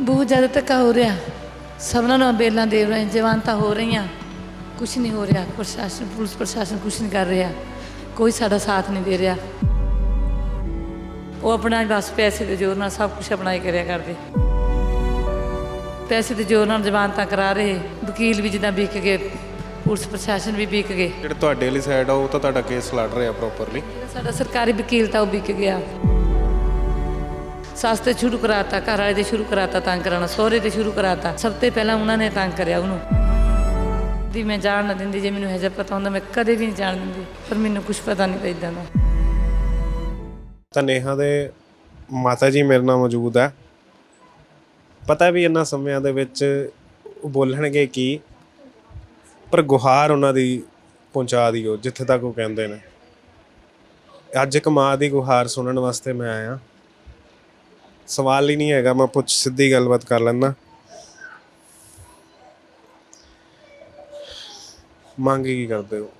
ਬਹੁਤ ਜ਼ਿਆਦਾ ਧੱਕਾ ਹੋ ਰਿਹਾ। ਸਭਨਾਂ ਨੂੰ ਬੇਲਾਂ ਦੇ ਰਹੇ ਜਵਾਨਤਾ ਹੋ ਰਹੀਆਂ। ਕੁਝ ਨਹੀਂ ਹੋ ਰਿਹਾ। ਪ੍ਰਸ਼ਾਸਨ ਪੁਲਿਸ ਪ੍ਰਸ਼ਾਸਨ ਕੁਝ ਨਹੀਂ ਕਰ ਰਿਹਾ। ਕੋਈ ਸਾਡਾ ਸਾਥ ਨਹੀਂ ਦੇ ਰਿਹਾ। ਉਹ ਆਪਣਾ ਬਸ ਪੈਸੇ ਦੇ ਜ਼ੋਰ ਨਾਲ ਸਭ ਕੁਝ ਆਪਣਾ ਹੀ ਕਰਿਆ ਕਰਦੇ। ਪੈਸੇ ਦੇ ਜ਼ੋਰ ਨਾਲ ਜਵਾਨਤਾ ਕਰਾ ਰਹੇ। ਵਕੀਲ ਵੀ ਜਿੱਦਾਂ ਵਿਕ ਗਏ ਪੁਲਿਸ ਪ੍ਰਸ਼ਾਸਨ ਵੀ ਵਿਕ ਗਏ। ਜਿਹੜੇ ਤੁਹਾਡੇ ਵਾਲੀ ਸਾਈਡ ਆ ਉਹ ਤਾਂ ਤੁਹਾਡਾ ਕੇਸ ਲੜ ਰਿਹਾ ਪ੍ਰੋਪਰਲੀ ਸਾਡਾ ਸਰਕਾਰੀ ਵਕੀਲ ਤਾਂ ਉਹ ਵਿਕ ਗਿਆ। ਸੱਸ ਤੇ ਸ਼ੁਰੂ ਕਰਾਤਾ, ਘਰ ਵਾਲੇ ਦੇ ਸ਼ੁਰੂ ਕਰਾਤਾ, ਤੰਗ ਕਰਾਉਣਾ, ਸਹੁਰੇ ਤੇ ਸ਼ੁਰੂ ਕਰਾਤਾ। ਸਭ ਤੋਂ ਪਹਿਲਾਂ ਉਹਨਾਂ ਨੇ ਤੰਗ ਕਰਿਆ ਉਹਨੂੰ। ਦੀ ਮੈਂ ਜਾਣ ਨਾ ਦਿੰਦੀ, ਜੇ ਮੈਨੂੰ ਹਜੇ ਪਤਾ ਹੁੰਦਾ, ਮੈਂ ਕਦੇ ਵੀ ਨਹੀਂ ਜਾਣ ਦਿੰਦੀ। ਪਰ ਮੈਨੂੰ ਕੁਝ ਪਤਾ ਨਹੀਂ ਤਾਂ ਦਾ। ਤਾਂ ਨੇਹਾ ਦੇ ਮਾਤਾ ਜੀ ਮੇਰੇ ਨਾਲ ਮੌਜੂਦ ਹੈ। ਪਤਾ ਵੀ ਇਹਨਾਂ ਸਮਿਆਂ ਦੇ ਵਿੱਚ ਉਹ ਬੋਲਣਗੇ ਕੀ, ਪਰ ਗੁਹਾਰ ਉਹਨਾਂ ਦੀ ਪਹੁੰਚਾ ਦਿਓ, ਜਿੱਥੇ ਤੱਕ ਉਹ ਕਹਿੰਦੇ ਨੇ। ਅੱਜ ਇੱਕ ਮਾਂ ਦੀ ਗੁਹਾਰ ਸੁਣਨ ਵਾਸਤੇ ਮੈਂ ਆਇਆ। ਸਵਾਲ ਹੀ ਨਹੀਂ ਹੈਗਾ, ਮੈਂ ਪੁੱਛ ਸਿੱਧੀ ਗੱਲਬਾਤ ਕਰ ਲੈਣਾ ਮੰਗ ਕੀ ਕਰਦੇ ਹੋ?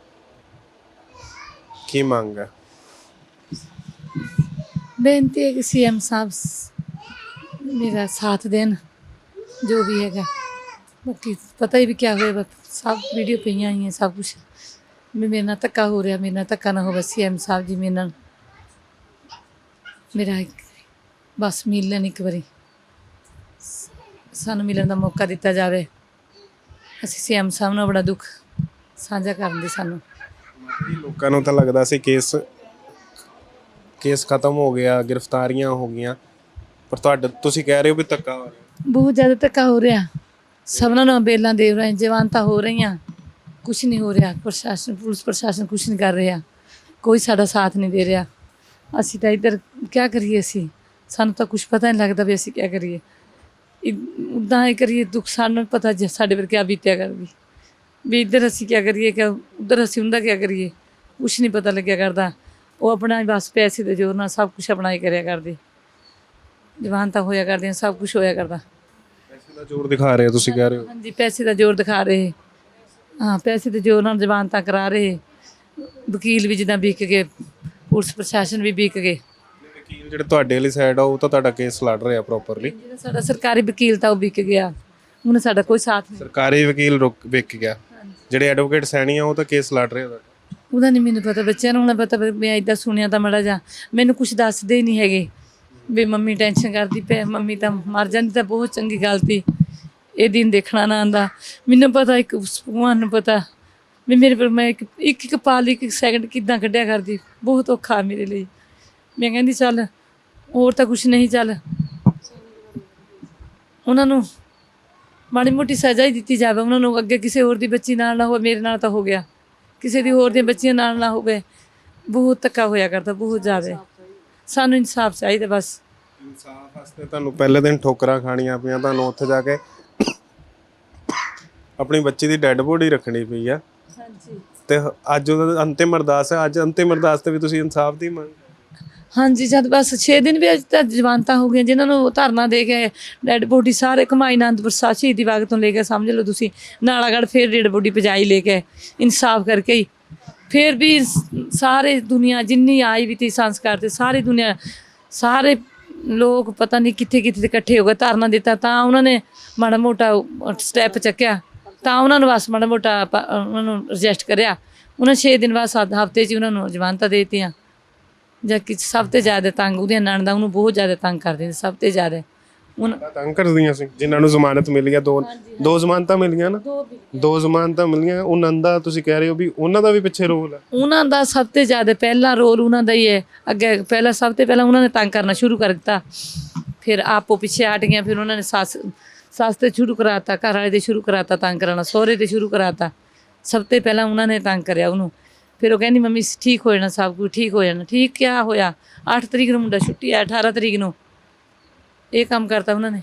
ਕੀ ਮੰਗ ਹੈ? ਬੇਨਤੀ ਹੈ ਕਿ ਸੀਐਮ ਸਾਹਿਬ ਮੇਰਾ ਸਾਥ ਦੇਣ, ਜੋ ਵੀ ਹੈਗਾ। ਬਾਕੀ ਪਤਾ ਹੀ ਵੀ ਕੀ ਹੋਏਗਾ ਸਭ ਵੀਡੀਓ ਪਈਆਂ ਹੀ ਸਭ ਕੁਝ ਮੇਰੇ ਨਾਲ ਧੱਕਾ ਹੋ ਰਿਹਾ, ਮੇਰੇ ਨਾਲ ਧੱਕਾ ਨਾ ਹੋਵੇ। ਸੀਐਮ ਸਾਹਿਬ ਜੀ ਮੇਰੇ ਨਾਲ। ਮੇਰਾ ਬਸ ਮਿਲ ਲੈਣ ਇੱਕ ਵਾਰੀ। ਸਾਨੂੰ ਮਿਲਣ ਦਾ ਮੌਕਾ ਦਿੱਤਾ ਜਾਵੇ। ਅਸੀਂ ਸੀਐਮ ਸਾਹਿਬ ਨਾਲ ਬੜਾ ਦੁੱਖ ਸਾਂਝਾ ਕਰਨ ਦੀ ਸਾਨੂੰ। ਲੋਕਾਂ ਨੂੰ ਤਾਂ ਲੱਗਦਾ ਸੀ ਕੇਸ ਕੇਸ ਖਤਮ ਹੋ ਗਿਆ ਗ੍ਰਿਫਤਾਰੀਆਂ ਹੋ ਗਈਆਂ। ਪਰ ਤੁਹਾਡੇ ਤੁਸੀਂ ਕਹਿ ਰਹੇ ਹੋ ਵੀ ਧੱਕਾ ਹੋ ਰਿਹਾ। ਬਹੁਤ ਜ਼ਿਆਦਾ ਧੱਕਾ ਹੋ ਰਿਹਾ। ਸਭਨਾਂ ਨੂੰ ਬੇਲਾਂ ਦੇ ਰਹੇ ਜਵਾਨਤਾ ਹੋ ਰਹੀਆਂ। ਕੁਝ ਨਹੀਂ ਹੋ ਰਿਹਾ। ਪ੍ਰਸ਼ਾਸਨ ਪੁਲਿਸ ਪ੍ਰਸ਼ਾਸਨ ਕੁਝ ਨਹੀਂ ਕਰ ਰਿਹਾ। ਕੋਈ ਸਾਡਾ ਸਾਥ ਨਹੀਂ ਦੇ ਰਿਹਾ। ਅਸੀਂ ਤਾਂ ਇੱਧਰ ਕੀ ਕਰੀਏ ਅਸੀਂ? ਸਾਨੂੰ ਤਾਂ ਕੁਝ ਪਤਾ ਨਹੀਂ ਲੱਗਦਾ ਵੀ ਅਸੀਂ ਕੀ ਕਰੀਏ। ਉਦਾਂ ਹੀ ਕਰੀਏ ਦੁੱਖ ਸਾਨੂੰ ਪਤਾ ਜੇ ਸਾਡੇ ਪਰ ਕੀ ਬੀਤਿਆ ਕਰਦੀ ਵੀ ਇੱਧਰ ਅਸੀਂ ਕੀ ਕਰੀਏ ਕਿ ਉਧਰ ਅਸੀਂ ਹੁੰਦਾ ਕੀ ਕਰੀਏ? ਕੁਝ ਨਹੀਂ ਪਤਾ ਲੱਗਿਆ ਕਰਦਾ। ਉਹ ਆਪਣਾ ਬਸ ਪੈਸੇ ਦੇ ਜ਼ੋਰ ਨਾਲ ਸਭ ਕੁਝ ਆਪਣਾ ਹੀ ਕਰਿਆ ਕਰਦੇ। ਜਵਾਨਤਾ ਹੋਇਆ ਕਰਦੀਆਂ ਸਭ ਕੁਝ ਹੋਇਆ ਕਰਦਾ। ਪੈਸੇ ਦਾ ਜ਼ੋਰ ਦਿਖਾ ਰਹੇ ਤੁਸੀਂ ਕਹਿ ਰਹੇ ਹੋ? ਹਾਂਜੀ ਪੈਸੇ ਦਾ ਜ਼ੋਰ ਦਿਖਾ ਰਹੇ। ਹਾਂ ਪੈਸੇ ਦੇ ਜ਼ੋਰ ਨਾਲ ਜਵਾਨਤਾ ਕਰਾ ਰਹੇ। ਵਕੀਲ ਵੀ ਜਿੱਦਾਂ ਵਿਕ ਗਏ ਪੁਲਿਸ ਪ੍ਰਸ਼ਾਸਨ ਵੀ ਵਿਕ ਗਏ। ਵਕੀਲ ਜਿਹੜੇ ਤੁਹਾਡੇ ਵਾਲੀ ਸਾਈਡ ਆ ਉਹ ਤਾਂ ਤੁਹਾਡਾ ਕੇਸ ਲੜ ਰਿਹਾ ਪ੍ਰੋਪਰਲੀ ਜਿਹੜਾ ਸਾਡਾ ਸਰਕਾਰੀ ਵਕੀਲ ਤਾਂ ਉਹ ਵਿਕ ਗਿਆ। ਹੁਣ ਸਾਡਾ ਕੋਈ ਸਾਥ ਨਹੀਂ। ਸਰਕਾਰੀ ਵਕੀਲ ਰੁਕ ਵਿਕ ਗਿਆ। ਜਿਹੜੇ ਐਡਵੋਕੇਟ ਸੈਣੀ ਆ ਉਹ ਤਾਂ ਕੇਸ ਲੜ ਰਹੇ ਆ ਤੁਹਾਡਾ। ਉਹਦਾ ਨਹੀਂ ਮੈਨੂੰ ਪਤਾ ਬੱਚਿਆਂ ਨੂੰ ਹੁਣ ਪਤਾ ਵੀ ਮੈਂ ਇਦਾਂ ਸੁਣਿਆ ਤਾਂ ਮੜਾ ਜਾ ਮੈਨੂੰ ਕੁਝ ਦੱਸਦੇ ਹੀ ਨਹੀਂ ਹੈਗੇ। ਵੀ ਮੰਮੀ ਟੈਨਸ਼ਨ ਕਰਦੀ ਪਈ ਮੰਮੀ ਤਾਂ ਮਰ ਜਾਂਦੀ ਤਾਂ ਬਹੁਤ ਚੰਗੀ ਗੱਲ ਤੀ ਇਹ ਦਿਨ ਦੇਖਣਾ ਨਾ ਆਂਦਾ ਮੈਨੂੰ ਪਤਾ ਇੱਕ ਭਗਵਾਨ ਨੂੰ ਪਤਾ। ਵੀ ਮੇਰੇ ਪਰ ਮੈਂ ਇੱਕ ਇੱਕ ਇੱਕ ਪਲ ਇੱਕ ਇੱਕ ਸੈਕਿੰਡ ਕਿੱਦਾਂ ਕੱਢਿਆ ਕਰਦੀ। ਬਹੁਤ ਔਖਾ ਮੇਰੇ ਲਈ। ਮੈਂ ਕਹਿੰਦੀ ਚੱਲ ਹੋਰ ਤਾਂ ਕੁਝ ਨਹੀਂ ਚੱਲ। ਉਹਨਾਂ ਨੂੰ ਮਾੜੀ ਮੋਟੀ ਸਜ਼ਾ ਹੀ ਦਿੱਤੀ ਜਾਵੇ। ਉਹਨਾਂ ਨੂੰ ਅੱਗੇ ਕਿਸੇ ਹੋਰ ਦੀ ਬੱਚੀ ਨਾਲ ਨਾ ਹੋਵੇ ਮੇਰੇ ਨਾਲ ਤਾਂ ਹੋ ਗਿਆ। ਕਿਸੇ ਦੀ ਹੋਰ ਦੀਆਂ ਬੱਚੀਆਂ ਨਾਲ ਨਾ ਹੋਵੇ। ਬਹੁਤ ਧੱਕਾ ਹੋਇਆ ਕਰਦਾ ਬਹੁਤ ਜ਼ਿਆਦਾ। ਸਾਨੂੰ ਇਨਸਾਫ ਚਾਹੀਦਾ ਬਸ। ਇਨਸਾਫ ਵਾਸਤੇ ਤੁਹਾਨੂੰ ਪਹਿਲੇ ਦਿਨ ਠੋਕਰਾਂ ਖਾਣੀਆਂ ਪਈਆਂ ਤੁਹਾਨੂੰ ਉੱਥੇ ਜਾ ਕੇ ਆਪਣੀ ਬੱਚੀ ਦੀ ਡੈੱਡ ਬੋਡੀ ਰੱਖਣੀ ਪਈ ਆ। ਹਾਂਜੀ। ਤੇ ਅੱਜ ਉਹਦਾ ਅੰਤਿਮ ਅਰਦਾਸ ਹੈ ਅੱਜ ਅੰਤਿਮ ਅਰਦਾਸ ਤੇ ਵੀ ਤੁਸੀਂ ਇਨਸਾਫ ਦੀ ਮੰਗ ਹਾਂਜੀ, ਜਦ ਬਸ 6 ਦਿਨ ਵੀ ਅੱਜ ਤੱਕ ਜਵਾਨਤਾ ਹੋ ਗਈਆਂ, ਜਿਨ੍ਹਾਂ ਨੂੰ ਧਰਨਾ ਦੇ ਕੇ ਡੈਡ ਬੋਡੀ ਸਾਰੇ ਕਮਾਈ ਆਨੰਦਪੁਰ ਸਾਹਿਬ ਸ਼ਹੀਦੀ ਬਾਗ ਤੋਂ ਲੈ ਕੇ ਸਮਝ ਲਓ ਤੁਸੀਂ ਨਾਲਾਗੜ ਫੇਰ ਡੈਡ ਬੋਡੀ ਪਜਾਈ ਲੈ ਕੇ ਇਨਸਾਫ ਕਰਕੇ ਹੀ। ਫੇਰ ਵੀ ਸਾਰੇ ਦੁਨੀਆ ਜਿੰਨੀ ਆਈ ਵੀ ਤੀ ਸੰਸਕਾਰ ਤੇ ਸਾਰੀ ਦੁਨੀਆ, ਸਾਰੇ ਲੋਕ ਪਤਾ ਨਹੀਂ ਕਿੱਥੇ ਕਿੱਥੇ ਇਕੱਠੇ ਹੋ ਗਏ, ਧਰਨਾ ਦਿੱਤਾ ਤਾਂ ਉਹਨਾਂ ਨੇ ਮਾੜਾ ਮੋਟਾ ਸਟੈਪ ਚੱਕਿਆ, ਤਾਂ ਉਹਨਾਂ ਨੂੰ ਬਸ ਮਾੜਾ ਮੋਟਾ ਉਹਨਾਂ ਨੂੰ ਰਜਿਸਟ ਕਰਿਆ। ਉਹਨਾਂ 6 ਦਿਨ ਬਾਅਦ ਸੱਤ ਹਫ਼ਤੇ 'ਚ ਹੀ ਉਹਨਾਂ ਨੂੰ ਜ਼ਮਾਨਤਾਂ ਦੇ ਦਿੱਤੀਆਂ। ਜਾਂ ਕਿ ਸਭ ਤੋਂ ਜ਼ਿਆਦਾ ਤੰਗ ਉਹਦੀਆਂ ਨਣਦਾਂ ਉਹਨੂੰ ਬਹੁਤ ਜ਼ਿਆਦਾ ਤੰਗ ਕਰਦੀਆਂ ਸੀ, ਸਭ ਤੋਂ ਜ਼ਿਆਦਾ। ਹੁਣ ਤੰਗ ਕਰਦੀਆਂ ਸੀ ਜਿਨ੍ਹਾਂ ਨੂੰ ਜ਼ਮਾਨਤ ਮਿਲੀ ਆ ਦੋ ਦੋ ਜ਼ਮਾਨਤਾਂ ਮਿਲੀਆਂ ਨਾ? ਦੋ ਦੋ ਜ਼ਮਾਨਤਾਂ ਮਿਲੀਆਂ ਉਹ ਨੰਦਾ ਤੁਸੀਂ ਕਹਿ ਰਹੇ ਹੋ ਵੀ ਉਹਨਾਂ ਦਾ ਵੀ ਪਿੱਛੇ ਰੋਲ ਹੈ ਉਹਨਾਂ ਦਾ ਸਭ ਤੋਂ ਜ਼ਿਆਦਾ ਪਹਿਲਾ ਰੋਲ ਉਹਨਾਂ ਦਾ ਹੀ ਹੈ। ਅੱਗੇ ਪਹਿਲਾਂ ਸਭ ਤੋਂ ਪਹਿਲਾਂ ਉਹਨਾਂ ਨੇ ਤੰਗ ਕਰਨਾ ਸ਼ੁਰੂ ਕਰ ਦਿੱਤਾ। ਫਿਰ ਆਪੋ ਪਿੱਛੇ ਹਟ ਗਿਆ ਫਿਰ ਉਹਨਾਂ ਨੇ ਸੱਸ ਸੱਸ ਤੇ ਸ਼ੁਰੂ ਕਰਾਤਾ ਘਰ ਵਾਲੇ ਦੇ ਸ਼ੁਰੂ ਕਰਾਤਾ ਤੰਗ ਕਰਨਾ ਸਹੁਰੇ ਤੇ ਸ਼ੁਰੂ ਕਰਾਤਾ। ਸਭ ਤੋਂ ਪਹਿਲਾਂ ਉਹਨਾਂ ਨੇ ਤੰਗ ਕਰਿਆ ਉਹਨੂੰ। ਫਿਰ ਉਹ ਕਹਿੰਦੀ ਮੰਮੀ ਠੀਕ ਹੋ ਜਾਣਾ ਸਭ ਕੁਝ ਠੀਕ ਹੋ ਜਾਣਾ। ਠੀਕ ਕਿਆ ਹੋਇਆ? 8 ਤਰੀਕ ਨੂੰ ਮੁੰਡਾ ਛੁੱਟੀ ਹੈ 18 ਤਰੀਕ ਨੂੰ। ਇਹ ਕੰਮ ਕਰਤਾ ਉਹਨਾਂ ਨੇ।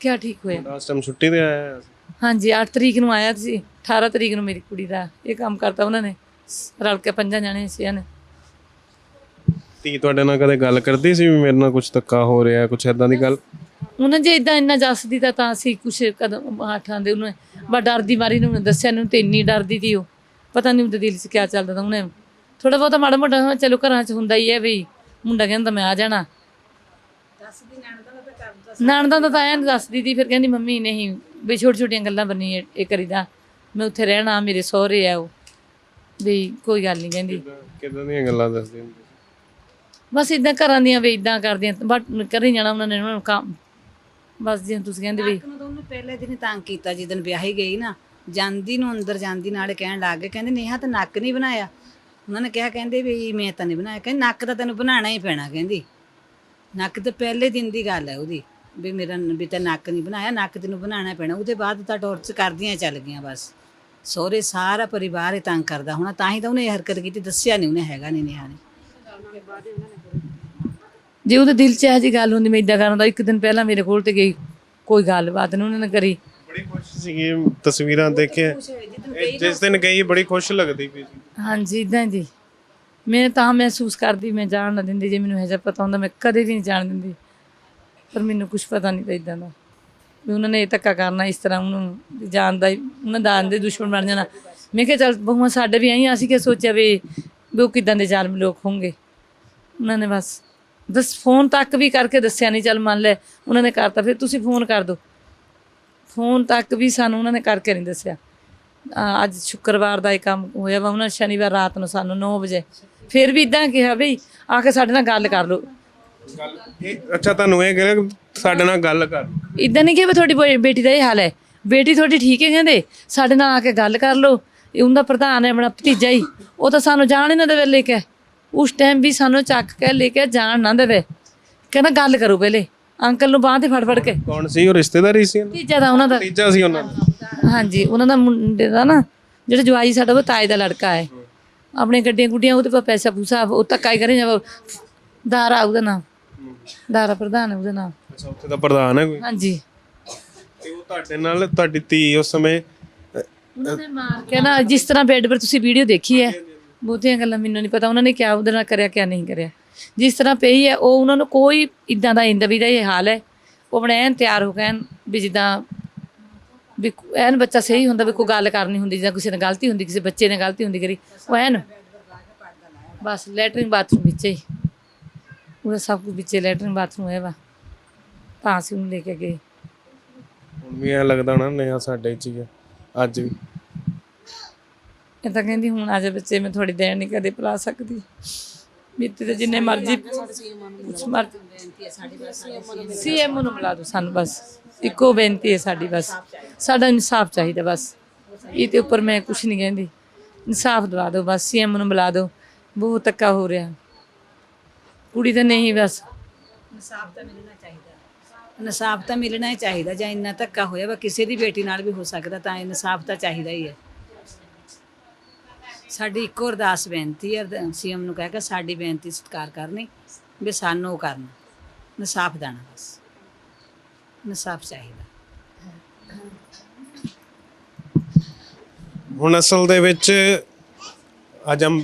ਕਿਆ ਠੀਕ ਹੋਇਆ? ਲਾਸਟ ਟਾਈਮ ਛੁੱਟੀ ਤੇ ਆਇਆ। ਹਾਂਜੀ 8 ਤਰੀਕ ਨੂੰ ਆਇਆ ਸੀ। 18 ਤਰੀਕ ਨੂੰ ਮੇਰੀ ਕੁੜੀ ਦਾ ਇਹ ਕੰਮ ਕਰਤਾ ਉਹਨਾਂ ਨੇ। ਰਲ ਕੇ ਪੰਜਾਂ ਜਾਣੇ ਸੀ ਨੇ। ਧੀ ਤੁਹਾਡੇ ਨਾਲ ਕਦੇ ਗੱਲ ਕਰਦੀ ਸੀ ਵੀ ਮੇਰੇ ਨਾਲ ਕੁਝ ਧੱਕਾ ਹੋ ਰਿਹਾ ਕੁਝ ਐਦਾਂ ਦੀ ਗੱਲ? ਉਹਨਾਂ ਜੇ ਇਦਾਂ ਇੰਨਾ ਜੱਸਦੀ ਤਾਂ ਤਾਂ ਅਸੀਂ ਕੁਛ ਕਦਮ ਹੱਥਾਂ ਦੇ ਉਹਨੇ ਬਾ ਡਰਦੀ ਮਾਰੀ ਨੂੰ ਦੱਸਿਆ ਨੂੰ ਤੇ ਇੰਨੀ ਡਰਦੀ ਸੀ ਉਹ। ਪਤਾ ਨਹੀਂ ਉਹਦੇ ਦਿਲ 'ਚ ਕੀ ਚੱਲਦਾ ਤਾਂ ਉਹਨੇ ਥੋੜਾ ਬਹੁਤਾ ਮਾੜਾ ਮੋਟਾ ਚਲੋ ਘਰਾਂ 'ਚ ਹੁੰਦਾ ਹੀ ਹੈ ਵੀ ਮੁੰਡਾ ਕਹਿੰਦਾ ਮੈਂ ਆ ਜਾਣਾ। ਨਾਨਦਾ ਤਾਂ ਐਂ ਦੱਸਦੀ ਤੀ ਫਿਰ ਕਹਿੰਦੀ ਮੰਮੀ ਨਹੀਂ ਵੀ ਛੋਟੀ ਛੋਟੀਆਂ ਗੱਲਾਂ ਬੰਨੀ ਇਹ ਕਰੀਦਾ। ਮੈਂ ਉੱਥੇ ਰਹਿਣਾ ਮੇਰੇ ਸਹੁਰੇ ਆ ਉਹ। ਵੀ ਕੋਈ ਗੱਲ ਨਹੀਂ ਕਹਿੰਦੀ। ਕਿਦਾਂ ਦੀਆਂ ਗੱਲਾਂ ਦੱਸਦੇ ਹੁੰਦੇ ਬਸ ਇਦਾਂ ਘਰਾਂ ਦੀਆਂ ਵੀ ਇਦਾਂ ਕਰਦੀਆਂ ਬਟ ਕਰੀ ਜਾਣਾ ਉਹਨਾਂ ਨੇ ਉਹਨਾਂ ਨੂੰ ਕੰਮ। ਬਸ ਜਿਵੇਂ ਤੁਸੀਂ ਕਹਿੰਦੇ ਵੀ ਉਹਨੇ ਪਹਿਲੇ ਦਿਨ ਤੰਗ ਕੀਤਾ ਜਿੱਦਣ ਵਿਆਹੀ ਗਈ ਨਾ। ਜਾਂਦੀ ਨੂੰ ਅੰਦਰ ਜਾਂਦੀ ਨਾਲੇ ਕਹਿਣ ਲੱਗ ਗਏ। ਕਹਿੰਦੇ ਨੇਹਾ ਤਾਂ ਨੱਕ ਨਹੀਂ ਬਣਾਇਆ। ਉਹਨਾਂ ਨੇ ਕਿਹਾ ਕਹਿੰਦੇ ਵੀ ਮੈਂ ਤਾਂ ਨਹੀਂ ਬਣਾਇਆ। ਕਹਿੰਦੇ ਨੱਕ ਤਾਂ ਤੈਨੂੰ ਬਣਾਉਣਾ ਹੀ ਪੈਣਾ ਕਹਿੰਦੀ। ਨੱਕ ਤਾਂ ਪਹਿਲੇ ਦਿਨ ਦੀ ਗੱਲ ਹੈ ਉਹਦੀ। ਵੀ ਮੇਰਾ ਵੀ ਤਾਂ ਨੱਕ ਨਹੀਂ ਬਣਾਇਆ, ਨੱਕ ਤੈਨੂੰ ਬਣਾਉਣਾ ਪੈਣਾ। ਉਹਦੇ ਬਾਅਦ ਤਾਂ ਟੋਰਚ ਕਰਦੀਆਂ ਚੱਲ ਗਈਆਂ ਬਸ। ਸਹੁਰੇ ਸਾਰਾ ਪਰਿਵਾਰ ਹੀ ਤੰਗ ਕਰਦਾ ਹੋਣਾ। ਤਾਂ ਹੀ ਤਾਂ ਉਹਨੇ ਇਹ ਹਰਕਤ ਕੀਤੀ, ਦੱਸਿਆ ਨਹੀਂ ਉਹਨੇ ਹੈਗਾ ਨਹੀਂ ਨੇਹਾ ਨੇ। ਜੇ ਉਹਦੇ ਦਿਲ 'ਚ ਇਹੋ ਜਿਹੀ ਗੱਲ ਹੁੰਦੀ, ਮੈਂ ਇਦਾਂ ਕਰਨ ਦਾ ਇੱਕ ਦਿਨ ਪਹਿਲਾਂ ਮੇਰੇ ਕੋਲ ਤੇ ਗਈ, ਕੋਈ ਗੱਲਬਾਤ ਨਹੀਂ ਉਹਨਾਂ ਨੇ ਕਰੀ। ਬੜੀ ਖੁਸ਼ ਸੀਗੀ ਤਸਵੀਰਾਂ ਦੇਖ ਜਿਸ ਦਿਨ ਗਈ ਬੜੀ ਖੁਸ਼ ਲੱਗਦੀ ਪਈ ਸੀ। ਹਾਂਜੀ ਇਦਾਂ ਜੀ। ਮੈਂ ਤਾਂ ਮਹਿਸੂਸ ਕਰਦੀ ਮੈਂ ਜਾਣ ਨਾ ਦਿੰਦੀ ਜੇ ਮੈਨੂੰ ਇਹ ਜਿਹਾ ਪਤਾ ਹੁੰਦਾ ਮੈਂ ਕਦੇ ਵੀ ਨਹੀਂ ਜਾਣ ਦਿੰਦੀ। ਪਰ ਮੈਨੂੰ ਕੁਝ ਪਤਾ ਨਹੀਂ ਤਾਂ ਇਦਾਂ ਦਾ। ਵੀ ਉਹਨਾਂ ਨੇ ਇਹ ਧੱਕਾ ਕਰਨਾ ਇਸ ਤਰ੍ਹਾਂ ਉਹਨੂੰ ਜਾਣ ਦਾ ਹੀ- ਉਹਨਾਂ ਦਾ ਦੇ ਦੁਸ਼ਮਣ ਬਣ ਜਾਣਾ। ਮੈਂ ਕਿਹਾ ਚੱਲ ਬਹੁਆਂ ਸਾਡੇ ਵੀ ਆਈ ਅਸੀਂ ਕਿ ਸੋਚਿਆ ਵੀ ਵੀ ਉਹ ਕਿਦਾਂ ਦੇ ਜ਼ਾਲਮ ਲੋਕ ਹੋਣਗੇ। ਉਹਨਾਂ ਨੇ ਬਸ ਦਸ ਫੋਨ ਤੱਕ ਵੀ ਕਰਕੇ ਦੱਸਿਆ ਨਹੀਂ ਚੱਲ ਮੰਨ ਲੈ ਉਹਨਾਂ ਨੇ ਕਰਤਾ ਫਿਰ ਤੁਸੀਂ ਫੋਨ ਕਰ ਦਿਓ ਫੋਨ ਤੱਕ ਵੀ ਸਾਨੂੰ ਉਹਨਾਂ ਨੇ ਕਰਕੇ ਨਹੀਂ ਦੱਸਿਆ। ਅੱਜ ਸ਼ੁੱਕਰਵਾਰ ਦਾ ਇਹ ਕੰਮ ਹੋਇਆ ਵਾ ਉਹਨਾਂ ਸ਼ਨੀਵਾਰ ਰਾਤ ਨੂੰ ਸਾਨੂੰ 9 ਵਜੇ। ਫਿਰ ਵੀ ਇਦਾਂ ਕਿਹਾ ਬਈ ਆ ਕੇ ਸਾਡੇ ਨਾਲ ਗੱਲ ਕਰ ਲਓ। ਅੱਛਾ ਤੁਹਾਨੂੰ ਇਹ ਕਹਿੰਦਾ ਸਾਡੇ ਨਾਲ ਗੱਲ ਕਰ ਇਦਾਂ ਨਹੀਂ ਕਿ ਵੀ ਤੁਹਾਡੀ ਬੇਟੀ ਦਾ ਇਹ ਹਾਲ ਹੈ। ਬੇਟੀ ਤੁਹਾਡੀ ਠੀਕ ਹੈ ਕਹਿੰਦੇ ਸਾਡੇ ਨਾਲ ਆ ਕੇ ਗੱਲ ਕਰ ਲਓ। ਇਹ ਉਹਦਾ ਪ੍ਰਧਾਨ ਹੈ ਆਪਣਾ ਭਤੀਜਾ ਹੀ। ਉਹ ਤਾਂ ਸਾਨੂੰ ਜਾਣ ਹੀ ਨਾ ਦੇਵੇ ਲੈ ਕੇ। ਉਸ ਟਾਈਮ ਵੀ ਸਾਨੂੰ ਚੱਕ ਕੇ ਲੈ ਕੇ ਜਾਣ ਨਾ ਦੇਵੇ। ਕਹਿੰਦਾ ਗੱਲ ਕਰੋ ਪਹਿਲੇ। ਅੰਕਲ ਨੂੰ ਬਾਂਹ ਤੇ ਫੜ ਫੜ ਕੇ। ਕੌਣ ਸੀ? ਉਹ ਰਿਸ਼ਤੇਦਾਰੀ ਸੀ ਇਹਨਾਂ ਦਾ? ਭਤੀਜਾ ਦਾ ਉਹਨਾਂ ਦਾ। ਤੀਜਾ ਸੀ ਉਹਨਾਂ ਦਾ। ਹਾਂਜੀ ਉਹਨਾਂ ਦਾ ਮੁੰਡੇ ਦਾ ਨਾ ਜਿਹੜਾ ਜਵਾਈ ਸਾਡਾ ਉਹ ਤਾਏ ਦਾ ਲੜਕਾ ਹੈ। ਆਪਣੀ ਗੱਡੀਆਂ ਗੁੱਡੀਆਂ ਉਹਦੇ ਪਾ ਪੈਸਾ ਪੂਸਾ ਉਹ ਹੀ ਕਰੇ ਜਾ ਦਾਰਾ ਉਹਦਾ ਨਾਮ। ਦਾਰਾ ਪ੍ਰਧਾਨ ਹੈ ਉਹਦਾ ਨਾਮ। ਅੱਛਾ ਉੱਥੇ ਦਾ ਪ੍ਰਧਾਨ ਹੈ ਕੋਈ? ਹਾਂਜੀ। ਤੇ ਉਹ ਤੁਹਾਡੇ ਨਾਲ ਤੁਹਾਡੀ ਧੀ ਉਸ ਸਮੇਂ ਅ, ਉਹਨਾਂ ਨੇ ਮਾਰ ਕੇ ਨਾ ਜਿਸ ਤਰ੍ਹਾਂ ਬੈੱਡ 'ਪਰ ਤੁਸੀਂ ਵੀਡੀਓ ਦੇਖੀ ਹੈ ਬਹੁਤੀਆਂ ਗੱਲਾਂ ਮੈਨੂੰ ਨਹੀਂ ਪਤਾ ਉਹਨਾਂ ਨੇ ਕਿਆ ਉਹਦੇ ਨਾਲ ਕਰਿਆ ਕਿਆ ਨਹੀਂ ਕਰਿਆ। ਜਿਸ ਤਰ੍ਹਾਂ ਪਈ ਹੈ ਉਹ ਉਹਨਾਂ ਨੂੰ ਕੋਈ ਇਦਾਂ ਦਾ ਇੰਦਾ ਵੀ ਦਾ ਇਹ ਹਾਲ ਹੈ। ਉਹ ਆਪਣੇ ਐਨ ਤਿਆਰ ਹੋ ਗਏ ਵੀ ਜਿੱਦਾਂ ਵੀ ਐਨ ਬੱਚਾ ਸਹੀ ਹੁੰਦਾ ਵੀ ਕੋਈ ਗੱਲ ਕਰਨੀ ਹੁੰਦੀ ਜਾਂ ਕਿਸੇ ਨੇ ਗਲਤੀ ਹੁੰਦੀ ਕਿਸੇ ਬੱਚੇ ਨੇ ਗਲਤੀ ਹੁੰਦੀ ਕਰੀ ਉਹ ਐਨ ਬਸ ਲੈਟਰਿੰਗ ਬਾਥਰੂਮ ਵਿੱਚ ਹੀ। ਉਹਦਾ ਸਭ ਕੁਝ ਵਿੱਚੇ ਲੈਟਰਿੰਗ ਬਾਥਰੂਮ ਹੈ ਵਾ। ਤਾਂ ਅਸੀਂ ਉਹਨੂੰ ਲੈ ਕੇ ਗਏ। ਹੁਣ ਵੀ ਐ ਲੱਗਦਾ ਨਾ ਨੇਹਾ ਸਾਡੇ ਚ ਹੀ ਅੱਜ ਵੀ। ਇਹ ਤਾਂ ਕਹਿੰਦੀ ਹੁਣ ਆ ਜਾ ਬੱਚੇ ਮੈਂ ਤੁਹਾਡੀ ਦੇਣ ਨਹੀਂ ਕਦੇ ਭੁਲਾ ਸਕਦੀ। ਬੀਤੇ ਤੇ ਜਿੰਨੇ ਮਰਜ਼ੀ ਸੀਐਮ ਨੂੰ ਮਿਲਾ ਦਿਓ ਸਾਨੂੰ ਬਸ। ਇੱਕੋ ਬੇਨਤੀ ਹੈ ਸਾਡੀ ਬਸ। ਸਾਡਾ ਇਨਸਾਫ ਚਾਹੀਦਾ ਬਸ। ਇਹ ਤੇ ਉੱਪਰ ਮੈਂ ਕੁਝ ਨਹੀਂ ਕਹਿੰਦੀ। ਇਨਸਾਫ ਦਵਾ ਦਿਓ ਬਸ ਸੀਐਮ ਨੂੰ ਮਿਲਾ ਦਿਓ। ਬਹੁਤ ਧੱਕਾ ਹੋ ਰਿਹਾ। ਕੁੜੀ ਤਾਂ ਨਹੀਂ ਬਸ। ਇਨਸਾਫ ਤਾਂ ਮਿਲਣਾ ਚਾਹੀਦਾ। ਇਨਸਾਫ ਤਾਂ ਮਿਲਣਾ ਹੀ ਚਾਹੀਦਾ। ਜਾਂ ਇੰਨਾ ਧੱਕਾ ਹੋਇਆ ਵਾ ਕਿਸੇ ਦੀ ਬੇਟੀ ਨਾਲ ਵੀ ਹੋ ਸਕਦਾ ਤਾਂ ਇਨਸਾਫ ਤਾਂ ਚਾਹੀਦਾ ਹੀ ਹੈ। ਸਾਡੀ ਇੱਕੋ ਅਰਦਾਸ ਬੇਨਤੀ ਹੈ ਸੀਐਮ ਨੂੰ ਕਹਿ ਕੇ ਸਾਡੀ ਬੇਨਤੀ ਸਤਿਕਾਰ ਕਰਨੀ, ਵੀ ਸਾਨੂੰ ਉਹ ਕਰਨਾ। ਇਨਸਾਫ ਦੇਣਾ ਬਸ। ਇਨਸਾਫ ਚਾਹੀਦਾ। ਹੁਣ ਅਸਲ ਦੇ ਵਿੱਚ ਅੱਜ ਹਮ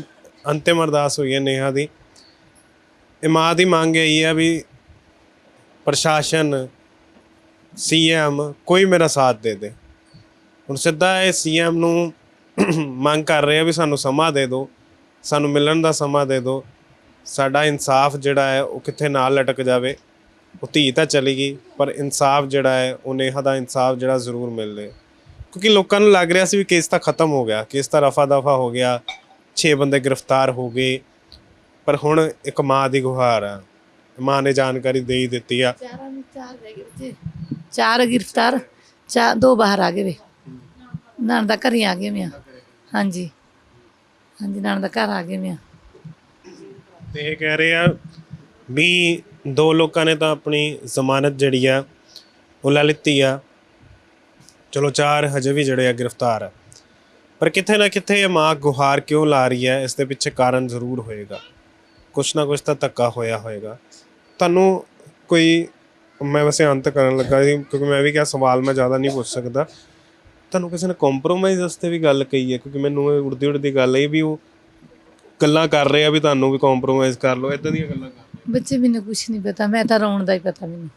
ਅੰਤਿਮ ਅਰਦਾਸ ਹੋਈ ਹੈ ਨੇਹਾ ਦੀ। ਇਹ ਮਾਂ ਦੀ ਮੰਗ ਇਹੀ ਆ ਵੀ ਪ੍ਰਸ਼ਾਸਨ, ਸੀਐਮ ਕੋਈ ਮੇਰਾ ਸਾਥ ਦੇ ਦੇ। ਹੁਣ ਸਿੱਧਾ ਇਹ ਸੀਐਮ ਨੂੰ ਮੰਗ ਕਰ ਰਹੇ ਆ ਵੀ ਸਾਨੂੰ ਸਮਾਂ ਦੇ ਦਿਓ, ਸਾਨੂੰ ਮਿਲਣ ਦਾ ਸਮਾਂ ਦੇ ਦਿਓ। ਸਾਡਾ ਇਨਸਾਫ ਜਿਹੜਾ ਹੈ, ਉਹ ਕਿੱਥੇ ਨਾਲ ਲਟਕ ਜਾਵੇ। ਉਹ ਧੀ ਤਾਂ ਚਲੀ ਗਈ, ਪਰ ਇਨਸਾਫ ਜਿਹੜਾ ਹੈ, ਉਹ ਨੇਹਾ ਦਾ ਇਨਸਾਫ ਜਿਹੜਾ ਜ਼ਰੂਰ ਮਿਲ ਲੇ ਕਿਉਂਕਿ ਲੋਕਾਂ ਨੂੰ ਲੱਗ ਰਿਹਾ ਸੀ ਵੀ ਕੇਸ ਤਾਂ ਖਤਮ ਹੋ ਗਿਆ, ਕੇਸ ਤਾਂ ਰਫਾ ਦਫਾ ਹੋ ਗਿਆ 6 ਬੰਦੇ ਗ੍ਰਿਫਤਾਰ ਹੋ ਗਏ। ਪਰ ਹੁਣ ਇੱਕ ਮਾਂ ਦੀ ਗੁਹਾਰ ਆ। ਮਾਂ ਨੇ ਜਾਣਕਾਰੀ ਦੇ ਹੀ ਦਿੱਤੀ ਆ। ਚਾਰਾਂ ਨੂੰ ਚਾਰ ਰਹਿ ਗਏ ਬੱਚੇ। ਚਾਰ ਗ੍ਰਿਫਤਾਰ, ਚਾਰ, ਦੋ ਬਾਹਰ ਆ ਗਏ ਵੇ। ਨਾਨ ਦਾ ਘਰ ਆ ਗਏ ਮਿਆ ਹਾਂਜੀ। ਹਾਂਜੀ ਨਾਨ ਦਾ ਘਰ ਆ ਗਏ ਮਿਆ। ਤੇ ਇਹ ਕਹਿ ਰਹੇ ਆ ਵੀ ਦੋ ਲੋਕਾਂ ਨੇ ਤਾਂ ਆਪਣੀ ਜ਼ਮਾਨਤ ਜਿਹੜੀ ਆ, ਉਹ ਲੈ ਲਿੱਤੀ ਆ। ਚਲੋ, ਚਾਰ ਹਜੇ ਵੀ ਜਿਹੜੇ ਆ ਗ੍ਰਿਫਤਾਰ ਆ। ਪਰ ਕਿਤੇ ਨਾ ਕਿਤੇ ਇਹ ਮਾਂ ਗੁਹਾਰ ਕਿਉਂ ਲਾ ਰਹੀ ਹੈ ਇਸ ਦੇ ਪਿੱਛੇ ਕਾਰਨ ਜ਼ਰੂਰ ਹੋਏਗਾ। ਕੁਛ ਨਾ ਕੁਛ ਤਾਂ ਧੱਕਾ ਹੋਇਆ ਹੋਏਗਾ। ਤੁਹਾਨੂੰ ਕੋਈ, ਮੈਂ ਵੈਸੇ ਅੰਤ ਕਰਨ ਲੱਗਾ ਸੀ, ਕਿਉਂਕਿ ਮੈਂ ਵੀ ਕਿਹਾ ਸਵਾਲ ਮੈਂ ਜ਼ਿਆਦਾ ਨਹੀਂ ਪੁੱਛ ਸਕਦਾ। ਤੁਹਾਨੂੰ ਕਿਸੇ ਨੇ ਕੰਪਰੋਮਾਈਜ਼ ਵਾਸਤੇ ਵੀ ਗੱਲ ਕਹੀ ਹੈ ਕਿਉਂਕਿ ਮੈਨੂੰ ਇਹ ਉੜਦੀ ਉੜਦੀ ਗੱਲ ਹੈ ਵੀ ਉਹ ਗੱਲਾਂ ਕਰ ਰਹੇ ਆ ਵੀ ਤੁਹਾਨੂੰ ਵੀ ਕੰਪਰੋਮਾਈਜ਼ ਕਰ ਲਓ ਇਦਾਂ ਦੀਆਂ ਗੱਲਾਂ ਕਰ ਬੱਚੇ ਮੈਨੂੰ ਕੁਝ ਨਹੀਂ ਪਤਾ ਮੈਂ ਤਾਂ ਰੋਣ ਦਾ ਹੀ ਪਤਾ ਮੈਨੂੰ।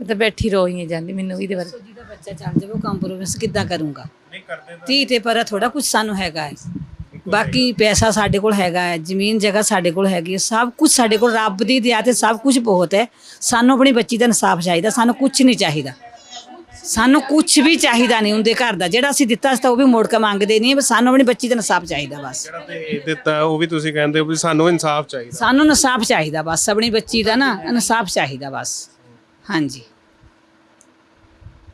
ਮੈਂ ਤਾਂ ਬੈਠੀ ਰੋਈ ਜਾਂਦੀ ਮੈਨੂੰ ਇਹਦੇ ਬਾਰੇ। ਜਿਹਦਾ ਬੱਚਾ ਚੱਲ ਜਾਵੇ ਉਹ ਕੰਪਰੋਮਾਈਜ਼ ਕਿੱਦਾਂ ਕਰੂੰਗਾ? ਨਹੀਂ ਕਰਦੇ ਧੀ ਤੇ ਪਰ ਥੋੜਾ ਕੁਝ ਸਾਨੂੰ ਹੈਗਾ ਹੈ। ਬਾਕੀ ਪੈਸਾ ਸਾਡੇ ਕੋਲ ਹੈਗਾ ਹੈ ਜ਼ਮੀਨ ਜਗ੍ਹਾ ਸਾਡੇ ਕੋਲ ਹੈਗੀ ਹੈ ਸਭ ਕੁਝ ਸਾਡੇ ਕੋਲ ਰੱਬ ਦੀ ਦਇਆ ਤੇ ਸਭ ਕੁਝ ਬਹੁਤ ਹੈ। ਸਾਨੂੰ ਆਪਣੀ ਬੱਚੀ ਦਾ ਇਨਸਾਫ ਚਾਹੀਦਾ ਸਾਨੂੰ ਕੁਝ ਨਹੀਂ ਚਾਹੀਦਾ। ਸਾਨੂੰ ਕੁਝ ਵੀ ਚਾਹੀਦਾ ਨਹੀਂ ਉਹਦੇ ਘਰ ਦਾ। ਜਿਹੜਾ ਅਸੀਂ ਦਿੱਤਾ ਸੀ ਤਾਂ ਉਹ ਵੀ ਮੋੜ ਕੇ ਮੰਗਦੇ ਨਹੀਂ ਬਸ ਸਾਨੂੰ ਆਪਣੀ ਬੱਚੀ ਦਾ ਇਨਸਾਫ ਚਾਹੀਦਾ ਬਸ। ਜਿਹੜਾ ਤੇ ਦਿੱਤਾ ਉਹ ਵੀ ਤੁਸੀਂ ਕਹਿੰਦੇ ਹੋ ਵੀ ਸਾਨੂੰ ਇਨਸਾਫ ਚਾਹੀਦਾ। ਸਾਨੂੰ ਇਨਸਾਫ ਚਾਹੀਦਾ ਬਸ ਆਪਣੀ ਬੱਚੀ ਦਾ ਨਾ ਇਨਸਾਫ ਚਾਹੀਦਾ ਬਸ। ਹਾਂਜੀ।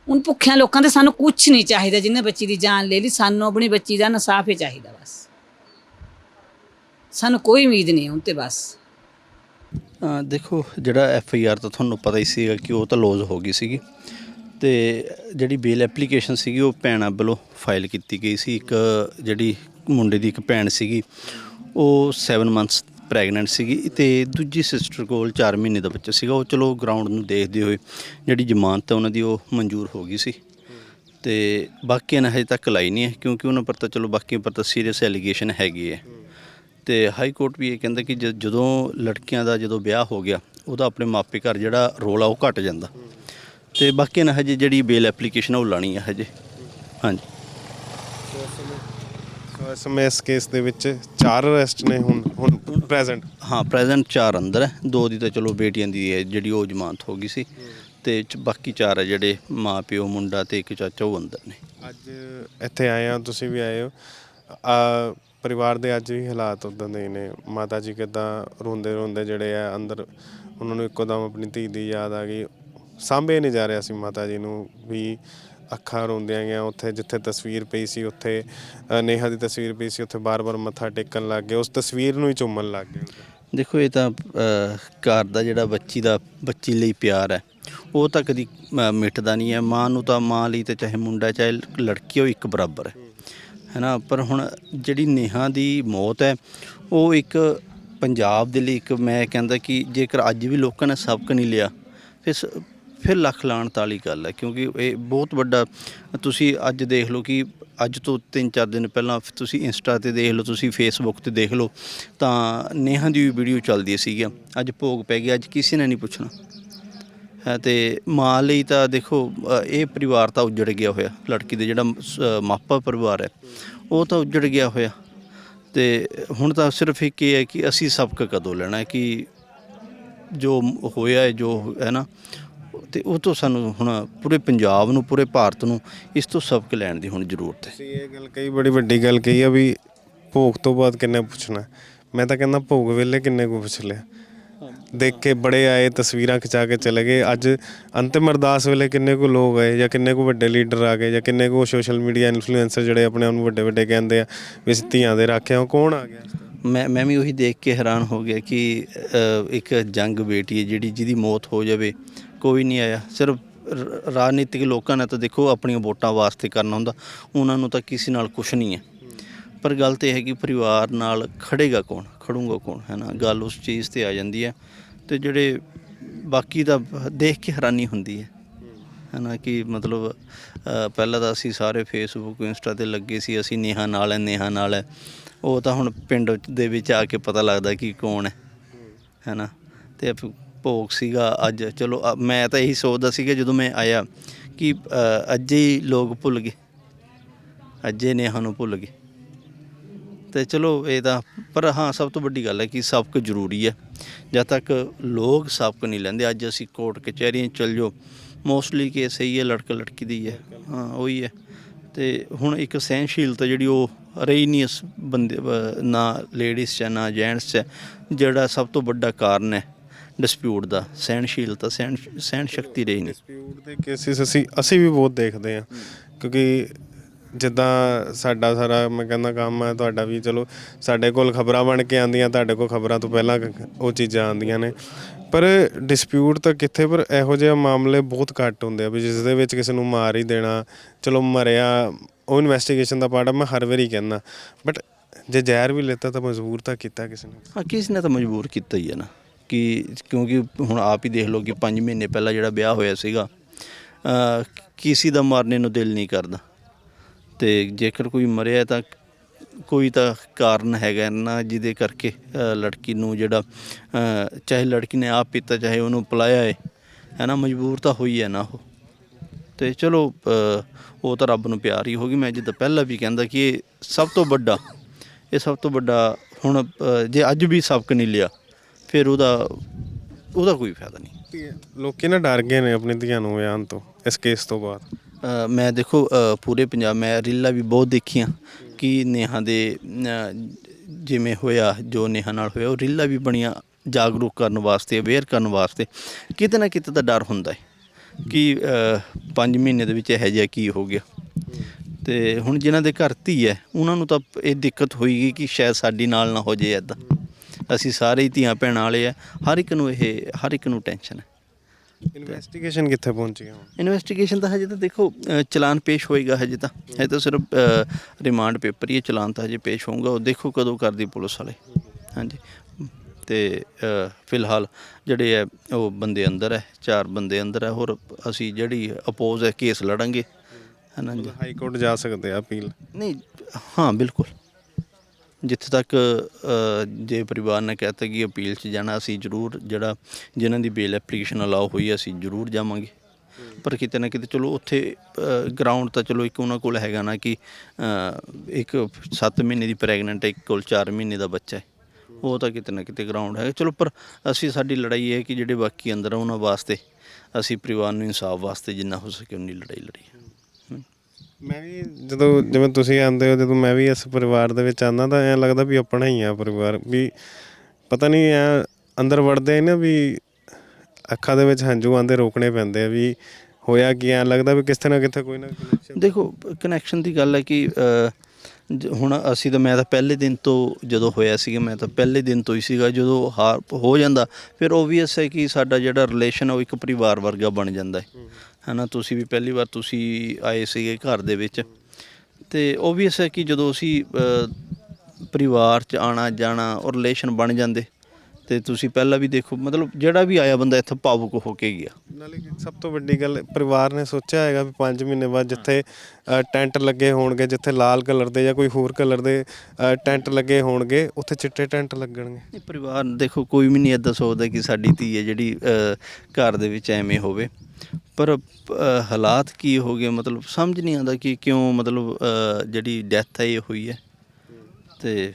ਉਨ ਭੁੱਖਿਆਂ ਲੋਕਾਂ ਦੇ ਸਾਨੂੰ ਕੁਝ ਨਹੀਂ ਚਾਹੀਦਾ ਜਿਹਨੇ ਬੱਚੀ ਦੀ ਜਾਨ ਲੈ ਲਈ ਸਾਨੂੰ ਆਪਣੀ ਬੱਚੀ ਦਾ ਇਨਸਾਫ ਹੀ ਚਾਹੀਦਾ ਬਸ। ਸਾਨੂੰ ਕੋਈ ਉਮੀਦ ਨਹੀਂ ਹੁਣ ਤੇ ਬਸ। ਦੇਖੋ ਜਿਹੜਾ ਐਫ ਆਈ ਆਰ ਤਾਂ ਤੁਹਾਨੂੰ ਪਤਾ ਹੀ ਸੀਗਾ ਕਿ ਉਹ ਤਾਂ ਲੋਜ਼ ਹੋ ਗਈ ਸੀਗੀ। ਤੇ ਜਿਹੜੀ ਬੇਲ ਐਪਲੀਕੇਸ਼ਨ ਸੀਗੀ, ਉਹ ਭੈਣਾਂ ਵੱਲੋਂ ਫਾਈਲ ਕੀਤੀ ਗਈ ਸੀ। ਇੱਕ ਜਿਹੜੀ ਮੁੰਡੇ ਦੀ ਇੱਕ ਭੈਣ ਸੀਗੀ, ਉਹ 7 ਮੰਥਸ ਪ੍ਰੈਗਨੈਂਟ ਸੀਗੀ ਤੇ ਦੂਜੀ ਸਿਸਟਰ ਕੋਲ 4 ਮਹੀਨੇ ਦਾ ਬੱਚਾ ਸੀਗਾ। ਉਹ ਚਲੋ ਗਰਾਊਂਡ ਨੂੰ ਦੇਖਦੇ ਹੋਏ ਜਿਹੜੀ ਜ਼ਮਾਨਤ ਹੈ, ਉਹਨਾਂ ਦੀ ਉਹ ਮਨਜ਼ੂਰ ਹੋ ਗਈ ਸੀ। ਤੇ ਬਾਕੀਆਂ ਨੇ ਹਜੇ ਤੱਕ ਲਾਈ ਨਹੀਂ ਹੈ, ਕਿਉਂਕਿ ਉਹਨਾਂ ਪਰ ਤਾਂ ਚਲੋ ਬਾਕੀਆਂ ਪਰ ਤਾਂ ਸੀਰੀਅਸ ਐਲੀਗੇਸ਼ਨ ਹੈਗੀ ਹੈ। ਤੇ ਹਾਈ ਕੋਰਟ ਵੀ ਇਹ ਕਹਿੰਦਾ ਕਿ ਜਦੋਂ ਲੜਕੀਆਂ ਦਾ ਜਦੋਂ ਵਿਆਹ ਹੋ ਗਿਆ, ਉਹਦਾ ਆਪਣੇ ਮਾਪੇ ਘਰ ਜਿਹੜਾ ਰੋਲ ਆ ਉਹ ਘਟ ਜਾਂਦਾ। ਤੇ ਬਾਕੀਆਂ ਨੇ ਹਜੇ ਜਿਹੜੀ ਬੇਲ ਐਪਲੀਕੇਸ਼ਨ ਆ ਉਹ ਲਾਣੀ ਹੈ ਹਜੇ। ਹਾਂਜੀ। ਸੋ ਇਸ ਸਮੇਂ ਇਸ ਕੇਸ ਦੇ ਵਿੱਚ ਚਾਰ ਅਰੈਸਟ ਨੇ ਹੁਣ ਹੁਣ ਪ੍ਰੈਜ਼ੈਂਟ ਹਾਂ ਪ੍ਰੈਜ਼ੈਂਟ ਚਾਰ ਅੰਦਰ ਹੈ। ਦੋ ਦੀ ਤਾਂ ਚਲੋ ਬੇਟੀਆਂ ਦੀ ਹੈ ਜਿਹੜੀ ਉਹ ਜ਼ਮਾਨਤ ਹੋ ਗਈ ਸੀ। ਤੇ ਚ- ਬਾਕੀ ਚਾਰ ਹੈ ਜਿਹੜੇ ਮਾਂ ਪਿਓ ਮੁੰਡਾ ਤੇ ਇੱਕ ਚਾਚਾ ਉਹ ਅੰਦਰ ਨੇ। ਅੱਜ ਇੱਥੇ ਆਏ ਆ ਤੁਸੀਂ ਵੀ ਆਏ ਹੋ। ਆ ਪਰਿਵਾਰ ਦੇ ਅੱਜ ਵੀ ਹਾਲਾਤ ਉਦਾਂ ਦੇ ਹੀ ਨੇ। ਮਾਤਾ ਜੀ ਕਿਦਾਂ ਰੋਂਦੇ ਰੋਂਦੇ ਜਿਹੜੇ ਆ ਅੰਦਰ ਉਹਨਾਂ ਨੂੰ ਇੱਕੋ ਦਮ ਆਪਣੀ ਧੀ ਦੀ ਯਾਦ ਆ ਗਈ। ਸਾਂਭੇ ਨਹੀਂ ਜਾ ਰਿਹਾ ਸੀ ਮਾਤਾ ਜੀ ਨੂੰ ਵੀ ਅੱਖਾਂ ਰੋਂਦੀਆਂ ਗਿਆ ਉੱਥੇ ਜਿੱਥੇ ਤਸਵੀਰ ਪਈ ਸੀ ਉੱਥੇ ਅ, ਨੇਹਾ ਦੀ ਤਸਵੀਰ ਪਈ ਸੀ ਉੱਥੇ ਬਾਰ-ਬਾਰ ਮੱਥਾ ਟੇਕਣ ਲੱਗ ਗਏ ਉਸ ਤਸਵੀਰ ਨੂੰ ਹੀ ਚੁੰਮਣ ਲੱਗ ਗਏ। ਦੇਖੋ ਇਹ ਤਾਂ ਅਹ, ਘਰ ਦਾ ਜਿਹੜਾ ਬੱਚੀ ਦਾ ਬੱਚੀ ਲਈ ਪਿਆਰ ਹੈ ਉਹ ਤਾਂ ਕਦੀ ਅਹ, ਮਿਟਦਾ ਨਹੀਂ ਹੈ। ਮਾਂ ਨੂੰ ਤਾਂ ਮਾਂ ਲਈ ਤੇ ਚਾਹੇ ਮੁੰਡਾ ਚਾਹੇ ਲੜਕੀ ਉਹ ਇੱਕ ਬਰਾਬਰ ਹੈ। ਹੈਨਾ? ਪਰ ਹੁਣ ਜਿਹੜੀ ਨੇਹਾ ਦੀ ਮੌਤ ਹੈ ਉਹ ਇੱਕ ਪੰਜਾਬ ਦੇ ਲਈ ਇੱਕ ਮੈਂ ਕਹਿੰਦਾ ਕਿ ਜੇਕਰ ਅੱਜ ਵੀ ਲੋਕਾਂ ਨੇ ਸਬਕ ਨਹੀਂ ਲਿਆ ਫਿਰ ਸ- ਫਿਰ ਲੱਖ ਲਾਣ ਵਾਲੀ ਗੱਲ ਹੈ, ਕਿਉਂਕਿ ਇਹ ਬਹੁਤ ਵੱਡਾ, ਤੁਸੀਂ ਅੱਜ ਦੇਖ ਲਓ ਕਿ ਅੱਜ ਤੋਂ 3-4 ਦਿਨ ਪਹਿਲਾਂ ਤੁਸੀਂ ਇੰਸਟਾ ਤੇ ਦੇਖ ਲਓ, ਤੁਸੀਂ ਫੇਸਬੁੱਕ ਤੇ ਦੇਖ ਲਓ, ਤਾਂ ਨੇਹਾਂ ਦੀ ਵੀ ਵੀਡੀਓ ਚੱਲਦੀ ਸੀਗੀ। ਅੱਜ ਭੋਗ ਪੈ ਗਿਆ, ਅੱਜ ਕਿਸੇ ਨੇ ਨਹੀਂ ਪੁੱਛਣਾ। ਹੈ, ਤੇ ਮਾਂ ਲਈ ਤਾਂ ਦੇਖੋ ਇਹ ਪਰਿਵਾਰ ਤਾਂ ਉੱਜੜ ਗਿਆ ਹੋਇਆ, ਲੜਕੀ ਦੇ ਜਿਹੜਾ ਮਾਪਾ ਪਰਿਵਾਰ ਹੈ, ਉਹ ਤਾਂ ਉੱਜੜ ਗਿਆ ਹੋਇਆ। ਤੇ ਹੁਣ ਤਾਂ ਸਿਰਫ ਇੱਕ ਇਹ ਹੈ ਕਿ ਅਸੀਂ ਸਬਕ ਕਦੋਂ ਲੈਣਾ ਹੈ, ਕਿ ਜੋ ਹੋਇਆ ਹੈ, ਜੋ, ਹੈ ਨਾ ਤੇ ਉਹ ਤੋਂ ਸਾਨੂੰ ਹੁਣ ਪੂਰੇ ਪੰਜਾਬ ਨੂੰ ਪੂਰੇ ਭਾਰਤ ਨੂੰ ਇਸ ਤੋਂ ਸਬਕ ਲੈਣ ਦੀ ਹੁਣ ਜ਼ਰੂਰਤ ਹੈ। ਤੁਸੀਂ ਇਹ ਗੱਲ ਕਹੀ ਬੜੀ ਵੱਡੀ ਗੱਲ ਕਹੀ ਆ ਵੀ ਭੋਗ ਤੋਂ ਬਾਅਦ ਕਿੰਨੇ ਪੁੱਛਣਾ। ਮੈਂ ਤਾਂ ਕਹਿੰਦਾ ਭੋਗ ਵੇਲੇ ਕਿੰਨੇ ਕੋ ਪੁੱਛ ਲਿਆ। ਦੇਖ ਕੇ ਬੜੇ ਆਏ ਤਸਵੀਰਾਂ ਖਿਚਾ ਕੇ ਚਲੇ ਗਏ। ਅੱਜ ਅੰਤਿਮ ਅਰਦਾਸ ਵੇਲੇ ਕਿੰਨੇ ਕੋ ਲੋਕ ਆਏ ਜਾਂ ਕਿੰਨੇ ਕੋ ਵੱਡੇ ਲੀਡਰ ਆ ਗਏ ਜਾਂ ਕਿੰਨੇ ਕੋ ਸੋਸ਼ਲ ਮੀਡੀਆ ਇਨਫਲੂਐਂਸਰ ਜਿਹੜੇ ਆਪਣੇ ਆਪ ਨੂੰ ਵੱਡੇ ਵੱਡੇ ਕਹਿੰਦੇ ਆ ਵੀ ਅਸੀਂ ਧੀਆਂ ਦੇ ਰਾਖਿਆ ਉਹ ਕੌਣ ਆ ਗਿਆ? ਮੈਂ ਮੈਂ ਵੀ ਉਹੀ ਦੇਖ ਕੇ ਹੈਰਾਨ ਹੋ ਗਿਆ ਕਿ ਇੱਕ ਜੰਗ ਬੇਟੀ ਹੈ ਜਿਹੜੀ ਜਿਹਦੀ ਮੌਤ ਹੋ ਜਾਵੇ ਕੋਈ ਨਹੀਂ ਆਇਆ। ਸਿਰਫ ਰ- ਰਾਜਨੀਤਿਕ ਲੋਕਾਂ ਨੇ ਤਾਂ ਦੇਖੋ ਆਪਣੀਆਂ ਵੋਟਾਂ ਵਾਸਤੇ ਕਰਨਾ ਹੁੰਦਾ। ਉਹਨਾਂ ਨੂੰ ਤਾਂ ਕਿਸੇ ਨਾਲ ਕੁਝ ਨਹੀਂ ਹੈ। ਪਰ ਗੱਲ ਤੇ ਇਹ ਹੈ ਕਿ ਪਰਿਵਾਰ ਨਾਲ ਖੜੇਗਾ ਕੌਣ? ਖੜੂਗਾ ਕੌਣ? ਹੈ ਨਾ? ਗੱਲ ਉਸ ਚੀਜ਼ ਤੇ ਆ ਜਾਂਦੀ ਹੈ ਤੇ ਜਿਹੜੇ ਬਾਕੀ ਦਾ ਦੇਖ ਕੇ ਹੈਰਾਨੀ ਹੁੰਦੀ ਹੈ। ਹੈ ਨਾ ਕਿ ਮਤਲਬ ਅ, ਪਹਿਲਾਂ ਤਾਂ ਅਸੀਂ ਸਾਰੇ ਫੇਸਬੁੱਕ ਇੰਸਟਾ ਤੇ ਲੱਗੇ ਸੀ ਅਸੀਂ ਨੇਹਾ ਨਾਲ ਹੈ ਨੇਹਾ ਨਾਲ ਹੈ। ਉਹ ਤਾਂ ਹੁਣ ਪਿੰਡ ਦੇ ਵਿੱਚ ਆ ਕੇ ਪਤਾ ਲੱਗਦਾ ਕਿ ਕੌਣ ਹੈ। ਹੈ ਨਾ? ਤੇ ਫਿਰ ਭੋਗ ਸੀਗਾ ਅੱਜ। ਚਲੋ ਅ, ਮੈਂ ਤਾਂ ਇਹੀ ਸੋਚਦਾ ਸੀਗਾ ਜਦੋਂ ਮੈਂ ਆਇਆ ਕਿ ਅ, ਅੱਜ ਹੀ ਲੋਕ ਭੁੱਲ ਗਏ। ਅੱਜ ਹੀ ਨੇਹਾ ਨੂੰ ਭੁੱਲ ਗਏ। ਤੇ ਚਲੋ ਇਹ ਤਾਂ ਪਰ ਹਾਂ ਸਭ ਤੋਂ ਵੱਡੀ ਗੱਲ ਹੈ ਕਿ ਸਬਕ ਜ਼ਰੂਰੀ ਹੈ। ਜਦ ਤੱਕ ਲੋਕ ਸਬਕ ਨਹੀਂ ਲੈਂਦੇ ਅੱਜ ਅਸੀਂ ਕੋਰਟ ਕਚਹਿਰੀਆਂ 'ਚ ਚੱਲ ਜਾਓ ਮੋਸਟਲੀ ਕੇਸ ਇਹੀ ਹੈ ਲੜਕਾ ਲੜਕੀ ਦੀ ਹੈ। ਹਾਂ ਉਹੀ ਹੈ। ਤੇ ਹੁਣ ਇੱਕ ਸਹਿਣਸ਼ੀਲਤਾ ਜਿਹੜੀ ਉਹ ਰਹੀ ਨਹੀਂ ਇਸ ਬੰਦੇ ਅਹ ਨਾ ਲੇਡੀਜ਼ 'ਚ ਹੈ, ਨਾ ਜੈਂਟਸ 'ਚ ਹੈ, ਜਿਹੜਾ ਸਭ ਤੋਂ ਵੱਡਾ ਕਾਰਨ ਹੈ। ਡਿਸਪਿਊਟ ਦਾ ਸਹਿਨਸ਼ੀਲਤਾ ਸਹਿਨ ਸਹਿਨ ਸ਼ਕਤੀ ਰਹੀ ਨਹੀਂ। ਡਿਸਪਿਊਟ ਦੇ ਕੇਸਿਸ ਅਸੀਂ ਅਸੀਂ ਵੀ ਬਹੁਤ ਦੇਖਦੇ ਆ ਕਿਉਂਕਿ ਜਿੱਦਾਂ ਸਾਡਾ ਸਾਰਾ ਮੈਂ ਕਹਿੰਦਾ ਕੰਮ ਹੈ ਤੁਹਾਡਾ ਵੀ ਚਲੋ ਸਾਡੇ ਕੋਲ ਖਬਰਾਂ ਬਣ ਕੇ ਆਉਂਦੀਆਂ ਤੁਹਾਡੇ ਕੋਲ ਖਬਰਾਂ ਤੋਂ ਪਹਿਲਾਂ ਉਹ ਚੀਜ਼ਾਂ ਆਉਂਦੀਆਂ ਨੇ। ਪਰ ਡਿਸਪਿਊਟ ਤਾਂ ਕਿੱਥੇ ਪਰ ਇਹੋ ਜਿਹੇ ਮਾਮਲੇ ਬਹੁਤ ਘੱਟ ਹੁੰਦੇ ਆ ਵੀ ਜਿਸ ਦੇ ਵਿੱਚ ਕਿਸੇ ਨੂੰ ਮਾਰ ਹੀ ਦੇਣਾ ਚਲੋ ਮਰਿਆ ਉਹ ਇਨਵੈਸਟੀਗੇਸ਼ਨ ਦਾ ਪਾਰਟ ਆ ਮੈਂ ਹਰ ਵਾਰੀ ਕਹਿੰਦਾ। ਬਟ ਜੇ ਜ਼ਹਿਰ ਵੀ ਲੈਤਾ ਤਾਂ ਮਜਬੂਰ ਤਾਂ ਕੀਤਾ ਕਿਸੇ ਨੇ। ਹਾਂ ਕਿਸੇ ਨੇ ਤਾਂ ਮਜਬੂਰ ਕੀਤਾ ਹੀ ਹੈ ਨਾ। ਕਿ ਕਿਉਂਕਿ ਹੁਣ ਆਪ ਹੀ ਦੇਖ ਲਓ ਕਿ 5 ਮਹੀਨੇ ਪਹਿਲਾਂ ਜਿਹੜਾ ਵਿਆਹ ਹੋਇਆ ਸੀਗਾ ਅ ਕਿਸੇ ਦਾ ਮਾਰਨੇ ਨੂੰ ਦਿਲ ਨਹੀਂ ਕਰਦਾ। ਤੇ ਜੇਕਰ ਕੋਈ ਮਰਿਆ ਤਾਂ ਕੋਈ ਤਾਂ ਕਾਰਨ ਹੈਗਾ ਨਾ ਜਿਹਦੇ ਕਰਕੇ ਲੜਕੀ ਨੂੰ ਜਿਹੜਾ ਚਾਹੇ ਲੜਕੀ ਨੇ ਆਪ ਪੀਤਾ, ਚਾਹੇ ਉਹਨੂੰ ਪਿਲਾਇਆ ਹੈ ਹੈ ਨਾ, ਮਜਬੂਰ ਤਾਂ ਹੋਈ ਹੈ ਨਾ ਉਹ। ਤੇ ਚਲੋ ਉਹ ਤਾਂ ਰੱਬ ਨੂੰ ਪਿਆਰ ਹੀ ਹੋਗੀ ਮੈਂ ਜਿੱਦਾਂ ਪਹਿਲਾਂ ਵੀ ਕਹਿੰਦਾ ਕਿ ਇਹ ਸਭ ਤੋਂ ਵੱਡਾ, ਇਹ ਸਭ ਤੋਂ ਵੱਡਾ ਹੁਣ ਜੇ ਅੱਜ ਵੀ ਸਬਕ ਨਹੀਂ ਲਿਆ ਫਿਰ ਉਹਦਾ ਉਹਦਾ ਕੋਈ ਫਾਇਦਾ ਨਹੀਂ। ਲੋਕੀ ਨਾ ਡਰ ਗਏ ਨੇ ਆਪਣੀ ਧੀਆਂ ਨੂੰ ਵਿਆਹਨ ਤੋਂ ਇਸ ਕੇਸ ਤੋਂ ਬਾਅਦ। ਅ, ਮੈਂ ਦੇਖੋ ਅ, ਪੂਰੇ ਪੰਜਾਬ ਮੈਂ ਰੀਲਾਂ ਵੀ ਬਹੁਤ ਦੇਖੀਆਂ ਕਿ ਨੇਹਾ ਦੇ ਅ, ਜਿਵੇਂ ਹੋਇਆ ਜੋ ਨੇਹਾ ਨਾਲ ਹੋਇਆ ਉਹ ਰੀਲਾਂ ਵੀ ਬਣੀਆਂ ਜਾਗਰੂਕ ਕਰਨ ਵਾਸਤੇ ਅਵੇਅਰ ਕਰਨ ਵਾਸਤੇ। ਕਿਤੇ ਨਾ ਕਿਤੇ ਤਾਂ ਡਰ ਹੁੰਦਾ ਹੈ ਕਿ 5 ਮਹੀਨੇ ਦੇ ਵਿੱਚ ਇਹੋ ਜਿਹਾ ਕੀ ਹੋ ਗਿਆ। ਤੇ ਹੁਣ ਜਿਨ੍ਹਾਂ ਦੇ ਘਰ ਧੀ ਹੈ ਉਹਨਾਂ ਨੂੰ ਤਾਂ ਇਹ ਦਿੱਕਤ ਹੋਈਗੀ ਕਿ ਸ਼ਾਇਦ ਸਾਡੀ ਨਾਲ ਨਾ ਹੋ ਜੇ ਐਦਾਂ ਅਸੀਂ ਸਾਰੇ ਹੀ ਧੀਆਂ ਭੈਣਾਂ ਵਾਲੇ ਆ ਹਰ ਇੱਕ ਨੂੰ ਇਹ ਹਰ ਇੱਕ ਨੂੰ ਟੈਨਸ਼ਨ ਹੈ। ਇਨਵੈਸਟੀਗੇਸ਼ਨ ਕਿੱਥੇ ਪਹੁੰਚੀ ਹੁਣ? ਇਨਵੈਸਟੀਗੇਸ਼ਨ ਤਾਂ ਹਜੇ ਤਾਂ ਦੇਖੋ ਅ, ਚਲਾਨ ਪੇਸ਼ ਹੋਏਗਾ ਹਜੇ ਤਾਂ। ਹਜੇ ਤਾਂ ਸਿਰਫ ਰਿਮਾਂਡ ਪੇਪਰ ਹੀ ਹੈ ਚਲਾਨ ਤਾਂ ਹਜੇ ਪੇਸ਼ ਹੋਊਗਾ ਉਹ ਦੇਖੋ ਕਦੋਂ ਕਰਦੀ ਪੁਲਿਸ ਵਾਲੇ। ਹਾਂਜੀ। ਤੇ ਅ, ਫਿਲਹਾਲ ਜਿਹੜੇ ਹੈ ਉਹ ਬੰਦੇ ਅੰਦਰ ਹੈ ਚਾਰ ਬੰਦੇ ਅੰਦਰ ਹੈ ਹੋਰ ਅਸੀਂ ਜਿਹੜੀ ਅਪੋਜ਼ ਹੈ ਕੇਸ ਲੜਾਂਗੇ। ਹੈ ਨਾ ਜੀ ਹਾਈ ਕੋਰਟ ਜਾ ਸਕਦੇ ਆ ਅਪੀਲ? ਨਹੀਂ ਹਾਂ ਬਿਲਕੁਲ। ਜਿੱਥੇ ਤੱਕ ਜੇ ਪਰਿਵਾਰ ਨੇ ਕਹਿਤਾ ਕਿ ਅਪੀਲ 'ਚ ਜਾਣਾ ਅਸੀਂ ਜ਼ਰੂਰ ਜਿਹੜਾ ਜਿਨ੍ਹਾਂ ਦੀ ਬੇਲ ਐਪਲੀਕੇਸ਼ਨ ਅਲਾਉ ਹੋਈ ਹੈ, ਅਸੀਂ ਜ਼ਰੂਰ ਜਾਵਾਂਗੇ। ਪਰ ਕਿਤੇ ਨਾ ਕਿਤੇ ਚਲੋ ਉੱਥੇ ਗਰਾਊਂਡ ਤਾਂ ਚਲੋ ਇੱਕ ਉਹਨਾਂ ਕੋਲ ਹੈਗਾ ਨਾ ਕਿ ਇੱਕ 7 ਮਹੀਨੇ ਦੀ ਪ੍ਰੈਗਨੈਂਟ ਹੈ ਇੱਕ ਕੋਲ 4 ਮਹੀਨੇ ਦਾ ਬੱਚਾ ਹੈ। ਉਹ ਤਾਂ ਕਿਤੇ ਨਾ ਕਿਤੇ ਗਰਾਊਂਡ ਹੈ ਚਲੋ ਪਰ ਅਸੀਂ ਸਾਡੀ ਲੜਾਈ ਇਹ ਹੈ ਕਿ ਜਿਹੜੇ ਬਾਕੀ ਅੰਦਰ ਆ ਉਹਨਾਂ ਵਾਸਤੇ ਅਸੀਂ ਪਰਿਵਾਰ ਨੂੰ ਇਨਸਾਫ ਵਾਸਤੇ ਜਿੰਨਾ ਹੋ ਸਕੇ ਉਨੀ ਲੜਾਈ ਲੜੀ। ਹੈ ਮੈਂ ਵੀ ਜਦੋਂ ਜਿਵੇਂ ਤੁਸੀਂ ਆਉਂਦੇ ਹੋ ਜਦੋਂ ਮੈਂ ਵੀ ਇਸ ਪਰਿਵਾਰ ਦੇ ਵਿੱਚ ਆਉਂਦਾ ਤਾਂ ਐਂ ਲੱਗਦਾ ਵੀ ਆਪਣਾ ਹੀ ਆ ਪਰਿਵਾਰ ਵੀ ਪਤਾ ਨਹੀਂ ਐ ਅੰਦਰ ਵੜਦੇ ਨਾ ਵੀ ਅੱਖਾਂ ਦੇ ਵਿੱਚ ਹੰਝੂ ਆਂਦੇ ਰੋਕਣੇ ਪੈਂਦੇ ਆ ਵੀ ਹੋਇਆ ਕੀ ਐਂ ਲੱਗਦਾ ਵੀ ਕਿਸ ਨਾ ਕਿਤੇ ਕੋਈ ਨਾ connection ਦੇਖੋ ਕਨੈਕਸ਼ਨ ਦੀ ਗੱਲ ਹੈ ਕਿ ਅ, ਜ- ਹੁਣ ਅਸੀਂ ਤਾਂ ਮੈਂ ਤਾਂ ਪਹਿਲੇ ਦਿਨ ਤੋਂ ਜਦੋਂ ਹੋਇਆ ਸੀਗਾ ਮੈਂ ਤਾਂ ਪਹਿਲੇ ਦਿਨ ਤੋਂ ਹੀ ਸੀਗਾ ਜਦੋਂ ਹਾਰ ਹੋ ਜਾਂਦਾ ਫਿਰ ਓਬਵੀਅਸ ਹੈ ਕਿ ਸਾਡਾ ਜਿਹੜਾ ਰਿਲੇਸ਼ਨ ਉਹ ਇੱਕ ਪਰਿਵਾਰ ਵਰਗਾ ਬਣ ਜਾਂਦਾ ਹੈ। ਹਨਾ ਤੁਸੀਂ ਵੀ ਪਹਿਲੀ ਵਾਰ ਤੁਸੀਂ ਆਏ ਸੀਗੇ ਘਰ ਦੇ ਵਿੱਚ। ਤੇ ਓਬਵੀਅਸ ਹੈ ਕਿ ਜਦੋਂ ਅਸੀਂ ਪਰਿਵਾਰ ਚ ਆਣਾ ਜਾਣਾ ਔਰ ਰਿਲੇਸ਼ਨ ਬਣ ਜਾਂਦੇ ਤੇ ਤੁਸੀਂ ਪਹਿਲਾਂ ਵੀ ਦੇਖੋ ਮਤਲਬ ਜਿਹੜਾ ਵੀ ਆਇਆ ਬੰਦਾ ਇੱਥੇ ਭਾਵੁਕ ਹੋ ਕੇ ਗਿਆ। ਨਾਲੇ ਸਭ ਤੋਂ ਵੱਡੀ ਗੱਲ ਪਰਿਵਾਰ ਨੇ ਸੋਚਿਆ ਹੈਗਾ ਵੀ 5 ਮਹੀਨੇ ਬਾਅਦ ਜਿੱਥੇ ਟੈਂਟ ਲੱਗੇ ਹੋਣਗੇ ਜਿੱਥੇ ਲਾਲ ਕਲਰ ਦੇ ਜਾਂ ਕੋਈ ਹੋਰ ਕਲਰ ਦੇ ਟੈਂਟ ਲੱਗੇ ਹੋਣਗੇ ਉੱਥੇ ਚਿੱਟੇ ਟੈਂਟ ਲੱਗਣਗੇ। ਇਹ ਪਰਿਵਾਰ ਦੇਖੋ ਕੋਈ ਵੀ ਨਹੀਂ ਇਦਾਂ ਸੋਚਦਾ ਕਿ ਸਾਡੀ ਧੀ ਹੈ ਜਿਹੜੀ ਘਰ ਦੇ ਵਿੱਚ ਐਵੇਂ ਹੋਵੇ। ਪਰ ਹਾਲਾਤ ਕੀ ਹੋ ਗਏ? ਮਤਲਬ ਸਮਝ ਨਹੀਂ ਆਉਂਦਾ ਕਿ ਕਿਉਂ ਮਤਲਬ ਜਿਹੜੀ ਡੈਥ ਹੈ ਇਹ ਹੋਈ ਹੈ। ਤੇ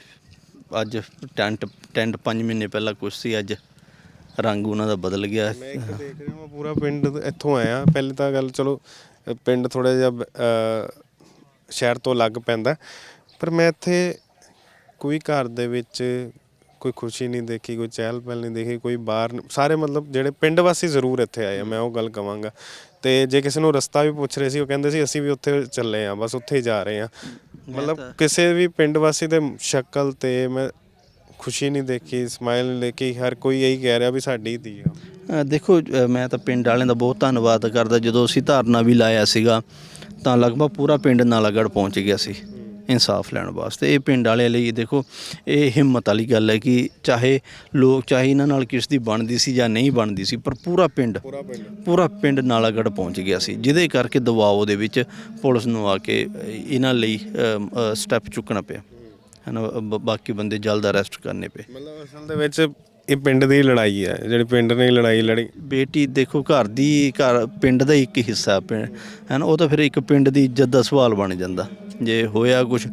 ਅੱਜ ਟੈਂਟ ਟੈਂਟ 5 ਮਹੀਨੇ ਪਹਿਲਾਂ ਕੁਛ ਸੀ, ਅੱਜ ਰੰਗ ਉਹਨਾਂ ਦਾ ਬਦਲ ਗਿਆ। ਮੈਂ ਇੱਕ ਦੇਖ ਰਿਹਾ ਮੈਂ ਪੂਰਾ ਪਿੰਡ ਇੱਥੋਂ ਆਇਆ। ਪਹਿਲੇ ਤਾਂ ਗੱਲ ਚਲੋ ਪਿੰਡ ਥੋੜਾ ਜਿਹਾ ਸ਼ਹਿਰ ਤੋਂ ਅਲੱਗ ਪੈਂਦਾ। ਪਰ ਮੈਂ ਇੱਥੇ ਕੋਈ ਘਰ ਦੇ ਵਿੱਚ ਕੋਈ ਖੁਸ਼ੀ ਨਹੀਂ ਦੇਖੀ ਕੋਈ ਚਹਿਲ ਪਹਿਲ ਨਹੀਂ ਦੇਖੀ ਕੋਈ ਬਾਹਰ ਸਾਰੇ ਮਤਲਬ ਜਿਹੜੇ ਪਿੰਡ ਵਾਸੀ ਜ਼ਰੂਰ ਇੱਥੇ ਆਏ ਆ ਮੈਂ ਉਹ ਗੱਲ ਕਵਾਂਗਾ। ਤੇ ਜੇ ਕਿਸੇ ਨੂੰ ਰਸਤਾ ਵੀ ਪੁੱਛ ਰਹੇ ਸੀ ਉਹ ਕਹਿੰਦੇ ਸੀ ਅਸੀਂ ਵੀ ਉੱਥੇ ਚੱਲੇ ਆ ਬਸ ਉੱਥੇ ਹੀ ਜਾ ਰਹੇ ਆ। ਮਤਲਬ ਕਿਸੇ ਵੀ ਪਿੰਡ ਵਾਸੀ ਦੇ ਸ਼ਕਲ ਤੇ ਮੈਂ ਖੁਸ਼ੀ ਨਹੀਂ ਦੇਖੀ ਸਮਾਈਲ ਨਹੀਂ ਦੇਖੀ ਹਰ ਕੋਈ ਇਹੀ ਕਹਿ ਰਿਹਾ ਵੀ ਸਾਡੀ ਧੀ ਆ। ਦੇਖੋ ਮੈਂ ਤਾਂ ਪਿੰਡ ਵਾਲਿਆਂ ਦਾ ਬਹੁਤ ਧੰਨਵਾਦ ਕਰਦਾ ਜਦੋਂ ਅਸੀਂ ਧਰਨਾ ਵੀ ਲਾਇਆ ਸੀਗਾ ਤਾਂ ਲਗਭਗ ਪੂਰਾ ਪਿੰਡ ਨਾਲਾਗੜ੍ਹ ਪਹੁੰਚ ਗਿਆ ਸੀ। ਇਨਸਾਫ ਲੈਣ ਵਾਸਤੇ। ਇਹ ਪਿੰਡ ਵਾਲੇ ਲਈ ਦੇਖੋ, ਇਹ ਹਿੰਮਤ ਵਾਲੀ ਗੱਲ ਹੈ ਕਿ ਚਾਹੇ ਲੋਕ, ਚਾਹੇ ਇਹਨਾਂ ਨਾਲ ਕਿਸ ਦੀ ਬਣਦੀ ਸੀ ਜਾਂ ਨਹੀਂ ਬਣਦੀ ਸੀ, ਪਰ ਪੂਰਾ ਪਿੰਡ ਪੂਰਾ ਪਿੰਡ ਪੂਰਾ ਨਾਲਾਗੜ੍ਹ ਪਹੁੰਚ ਗਿਆ ਸੀ, ਜਿਹਦੇ ਕਰਕੇ ਦਬਾਅ ਦੇ ਵਿੱਚ ਪੁਲਿਸ ਨੂੰ ਆ ਕੇ ਇਹਨਾਂ ਲਈ ਸਟੈਪ ਚੁੱਕਣਾ ਪਿਆ। ਹਨਾ, ਬ- ਬਾਕੀ ਬੰਦੇ ਜਲਦ ਅਰੈਸਟ ਕਰਨੇ ਪਏ। ਮਤਲਬ ਅਸਲ ਦੇ ਵਿੱਚ ਇਹ ਪਿੰਡ ਦੀ ਲੜਾਈ ਹੈ ਜਿਹੜੀ ਪਿੰਡ ਨੇ ਲੜਾਈ ਲੜੀ। ਬੇਟੀ ਦੇਖੋ ਘਰ ਦੀ ਘਰ ਪਿੰਡ ਦਾ ਇੱਕ ਹਿੱਸਾ ਹੈ ਨਾ? ਉਹ ਤਾਂ ਫਿਰ ਇੱਕ ਪਿੰਡ ਦੀ ਇੱਜ਼ਤ ਦਾ ਸਵਾਲ ਬਣ ਜਾਂਦਾ। ਜੇ ਹੋਇਆ ਕੁਝ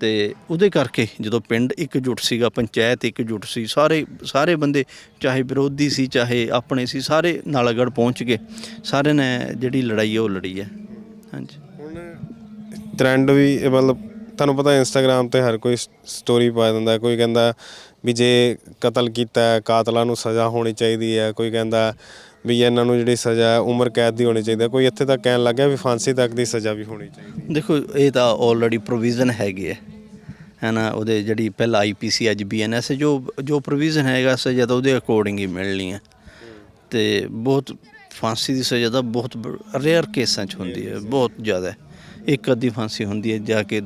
ਤੇ ਉਹਦੇ ਕਰਕੇ ਜਦੋਂ ਪਿੰਡ ਇਕਜੁੱਟ ਸੀਗਾ ਪੰਚਾਇਤ ਇਕਜੁੱਟ ਸੀ ਸਾਰੇ ਸਾਰੇ ਬੰਦੇ ਚਾਹੇ ਵਿਰੋਧੀ ਸੀ ਚਾਹੇ ਆਪਣੇ ਸੀ ਸਾਰੇ ਨਾਲਾਗੜ੍ਹ ਪਹੁੰਚ ਗਏ। ਸਾਰੇ ਨੇ ਜਿਹੜੀ ਲੜਾਈ ਉਹ ਲੜੀ ਹੈ। ਹਾਂਜੀ। ਹੁਣ ਟ੍ਰੈਂਡ ਵੀ ਮਤਲਬ ਤੁਹਾਨੂੰ ਪਤਾ ਇੰਸਟਾਗ੍ਰam ਤੇ ਹਰ ਕੋਈ ਸਟੋਰੀ ਪਾ ਦਿੰਦਾ ਕੋਈ ਕਹਿੰਦਾ ਵੀ ਜੇ ਕਤਲ ਕੀਤਾ ਕਾਤਲਾਂ ਨੂੰ ਸਜ਼ਾ ਹੋਣੀ ਚਾਹੀਦੀ ਹੈ ਕੋਈ ਕਹਿੰਦਾ ਵੀ ਇਹਨਾਂ ਨੂੰ ਜਿਹੜੀ ਸਜ਼ਾ ਹੈ ਉਮਰ ਕੈਦ ਦੀ ਹੋਣੀ ਚਾਹੀਦੀ ਹੈ ਕੋਈ ਇੱਥੇ ਤੱਕ ਕਹਿਣ ਲੱਗਿਆ ਵੀ ਫਾਂਸੀ ਤੱਕ ਦੀ ਸਜ਼ਾ ਵੀ ਹੋਣੀ ਚਾਹੀਦੀ ਦੇਖੋ ਇਹ ਤਾਂ ਆਲਰੇਡੀ ਪ੍ਰੋਵੀਜ਼ਨ ਹੈਗੀ ਹੈ। ਹੈ ਨਾ ਉਹਦੇ ਜਿਹੜੀ ਪਹਿਲਾਂ ਆਈਪੀਸੀ ਅੱਜ ਬੀਐਨਐਸ ਜੋ ਜੋ ਪ੍ਰੋਵੀਜ਼ਨ ਹੈਗਾ ਸਜ਼ਾ ਤਾਂ ਉਹਦੇ ਅਕੋਰਡਿੰਗ ਹੀ ਮਿਲਣੀ ਹੈ। ਤੇ ਬਹੁਤ ਫਾਂਸੀ ਦੀ ਸਜ਼ਾ ਤਾਂ ਬਹੁਤ ਰੇਅਰ ਕੇਸਾਂ 'ਚ ਹੁੰਦੀ ਹੈ ਬਹੁਤ ਜ਼ਿਆਦਾ। ਇੱਕ ਅੱਧੀ ਫਾਂਸੀ ਹੁੰਦੀ ਹੈ, ਜਾ ਕੇ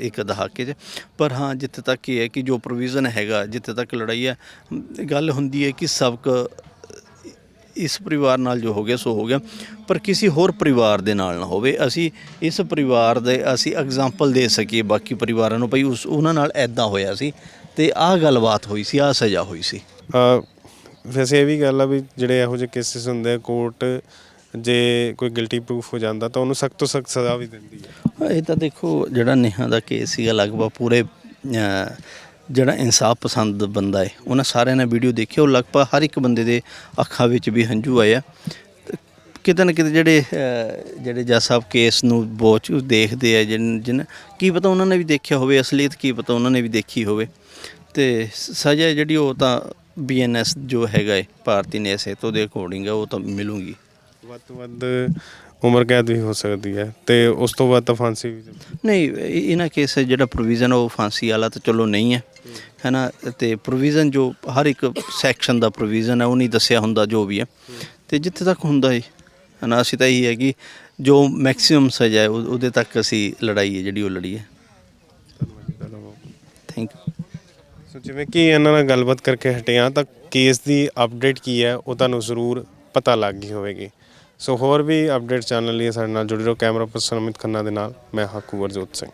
ਇੱਕ ਦਹਾਕੇ 'ਚ। ਪਰ ਹਾਂ, ਜਿੱਥੇ ਤੱਕ ਇਹ ਹੈ ਕਿ ਜੋ ਪ੍ਰੋਵੀਜ਼ਨ ਹੈਗਾ, ਜਿੱਥੇ ਤੱਕ ਲੜਾਈ ਹੈ, ਗੱਲ ਹੁੰਦੀ ਹੈ ਕਿ ਸਬਕ ਇਸ ਪਰਿਵਾਰ ਨਾਲ ਜੋ ਹੋ ਗਿਆ, ਸੋ ਹੋ ਗਿਆ। ਪਰ ਕਿਸੇ ਹੋਰ ਪਰਿਵਾਰ ਦੇ ਨਾਲ ਨਾ ਹੋਵੇ। ਅਸੀਂ ਇਸ ਪਰਿਵਾਰ ਦੇ, ਅਸੀਂ ਐਗਜ਼ਾਮਪਲ ਦੇ ਸਕੀਏ ਬਾਕੀ ਪਰਿਵਾਰਾਂ ਨੂੰ। ਭਈ ਉਸ, ਉਹਨਾਂ ਨਾਲ ਐਦਾਂ ਹੋਇਆ ਸੀ ਤੇ ਆਹ ਗੱਲਬਾਤ ਹੋਈ ਸੀ, ਆਹ ਸਜ਼ਾ ਹੋਈ ਸੀ। ਵੈਸੇ ਇਹ ਵੀ ਗੱਲ ਆ ਵੀ ਜਿਹੜੇ ਇਹੋ ਜਿਹੇ ਕੇਸਿਸ ਹੁੰਦੇ ਆ ਕੋਰਟ ਜੇ ਕੋਈ ਗਿਲਟੀ ਪ੍ਰੂਫ ਹੋ ਜਾਂਦਾ ਤਾਂ ਉਹਨੂੰ ਸਖਤ ਤੋਂ ਸਖਤ ਸਜ਼ਾ ਵੀ ਦਿੰਦੀ ਹੈ। ਇਹ ਤਾਂ ਦੇਖੋ, ਜਿਹੜਾ ਨੇਹਾ ਦਾ ਕੇਸ ਸੀਗਾ ਲਗਭਗ ਪੂਰੇ ਜਿਹੜਾ ਇਨਸਾਫ ਪਸੰਦ ਬੰਦਾ ਹੈ, ਉਹਨਾਂ ਸਾਰਿਆਂ ਨੇ ਵੀਡੀਓ ਦੇਖੀ, ਉਹ ਲਗਭਗ ਹਰ ਇੱਕ ਬੰਦੇ ਦੇ ਅੱਖਾਂ ਵਿੱਚ ਵੀ ਹੰਝੂ ਆਏ ਆ। ਕਿਤੇ ਨਾ ਕਿਤੇ ਜਿਹੜੇ ਜਿਹੜੇ ਜੱਜ ਸਾਹਿਬ ਕੇਸ ਨੂੰ ਬਹੁਤ ਦੇਖਦੇ ਆ, ਜਿਨ ਜਿਨ, ਕੀ ਪਤਾ ਉਹਨਾਂ ਨੇ ਵੀ ਦੇਖਿਆ ਹੋਵੇ, ਅਸਲੀਅਤ ਕੀ ਪਤਾ ਉਹਨਾਂ ਨੇ ਵੀ ਦੇਖੀ ਹੋਵੇ। ਤੇ ਸ- ਸਜ਼ਾ ਜਿਹੜੀ ਉਹ ਤਾਂ ਬੀਐਨਐਸ ਜੋ ਹੈਗਾ ਹੈ ਭਾਰਤੀ ਨਿਆਂ ਸੇਤੂ ਦੇ ਅਕੋਰਡਿੰਗ ਹੈ ਉਹ ਤਾਂ ਮਿਲੂਗੀ। ਵੱਧ ਤੋਂ ਵੱਧ ਉਮਰ ਕੈਦ ਵੀ ਹੋ ਸਕਦੀ ਹੈ ਤੇ ਉਸ ਤੋਂ ਬਾਅਦ ਤਾਂ ਫਾਂਸੀ ਵੀ ਨਹੀਂ ਇਹ- ਇਹਨਾਂ ਕੇਸ ਜਿਹੜਾ ਪ੍ਰੋਵੀਜ਼ਨ ਉਹ ਫਾਂਸੀ ਵਾਲਾ ਤਾਂ ਚਲੋ ਨਹੀਂ ਹੈ ਹੈਨਾ? ਤੇ ਪ੍ਰੋਵੀਜ਼ਨ ਜੋ ਹਰ ਇੱਕ ਸੈਕਸ਼ਨ ਦਾ ਪ੍ਰੋਵੀਜ਼ਨ ਹੈ ਉਹ ਨਹੀਂ ਦੱਸਿਆ ਹੁੰਦਾ ਜੋ ਵੀ ਹੈ। ਤੇ ਜਿੱਥੇ ਤੱਕ ਹੁੰਦਾ ਹੈ ਹੈਨਾ? ਅਸੀਂ ਤਾਂ ਇਹੀ ਹੈ ਕਿ ਜੋ ਮੈਕਸਿਮਮ ਸਜ਼ਾ ਹੈ ਉਹ- ਉਹਦੇ ਤੱਕ ਅਸੀਂ ਲੜਾਈ ਹੈ ਜਿਹੜੀ ਉਹ ਲੜੀ ਹੈ। ਥੈਂਕ ਯੂ ਸੋ ਜਿਵੇਂ ਕਿ ਇਹਨਾਂ ਨਾਲ ਗੱਲਬਾਤ ਕਰਕੇ ਹਟਿਆ ਤਾਂ ਕੇਸ ਦੀ ਅਪਡੇਟ ਕੀ ਹੈ ਉਹ ਤੁਹਾਨੂੰ ਜ਼ਰੂਰ ਪਤਾ ਲੱਗ ਗਈ ਹੋਵੇਗੀ। ਸੋ ਹੋਰ ਵੀ ਅਪਡੇਟ ਚੈਨਲ ਲਈ ਸਾਡੇ ਨਾਲ ਜੁੜੇ ਰਹੋ ਕੈਮਰਾ ਪਰਸਨ ਅਮਿਤ ਖੰਨਾ ਦੇ ਨਾਲ, ਮੈਂ ਹਾਕੂ ਵਰਜੋਤ ਸਿੰਘ।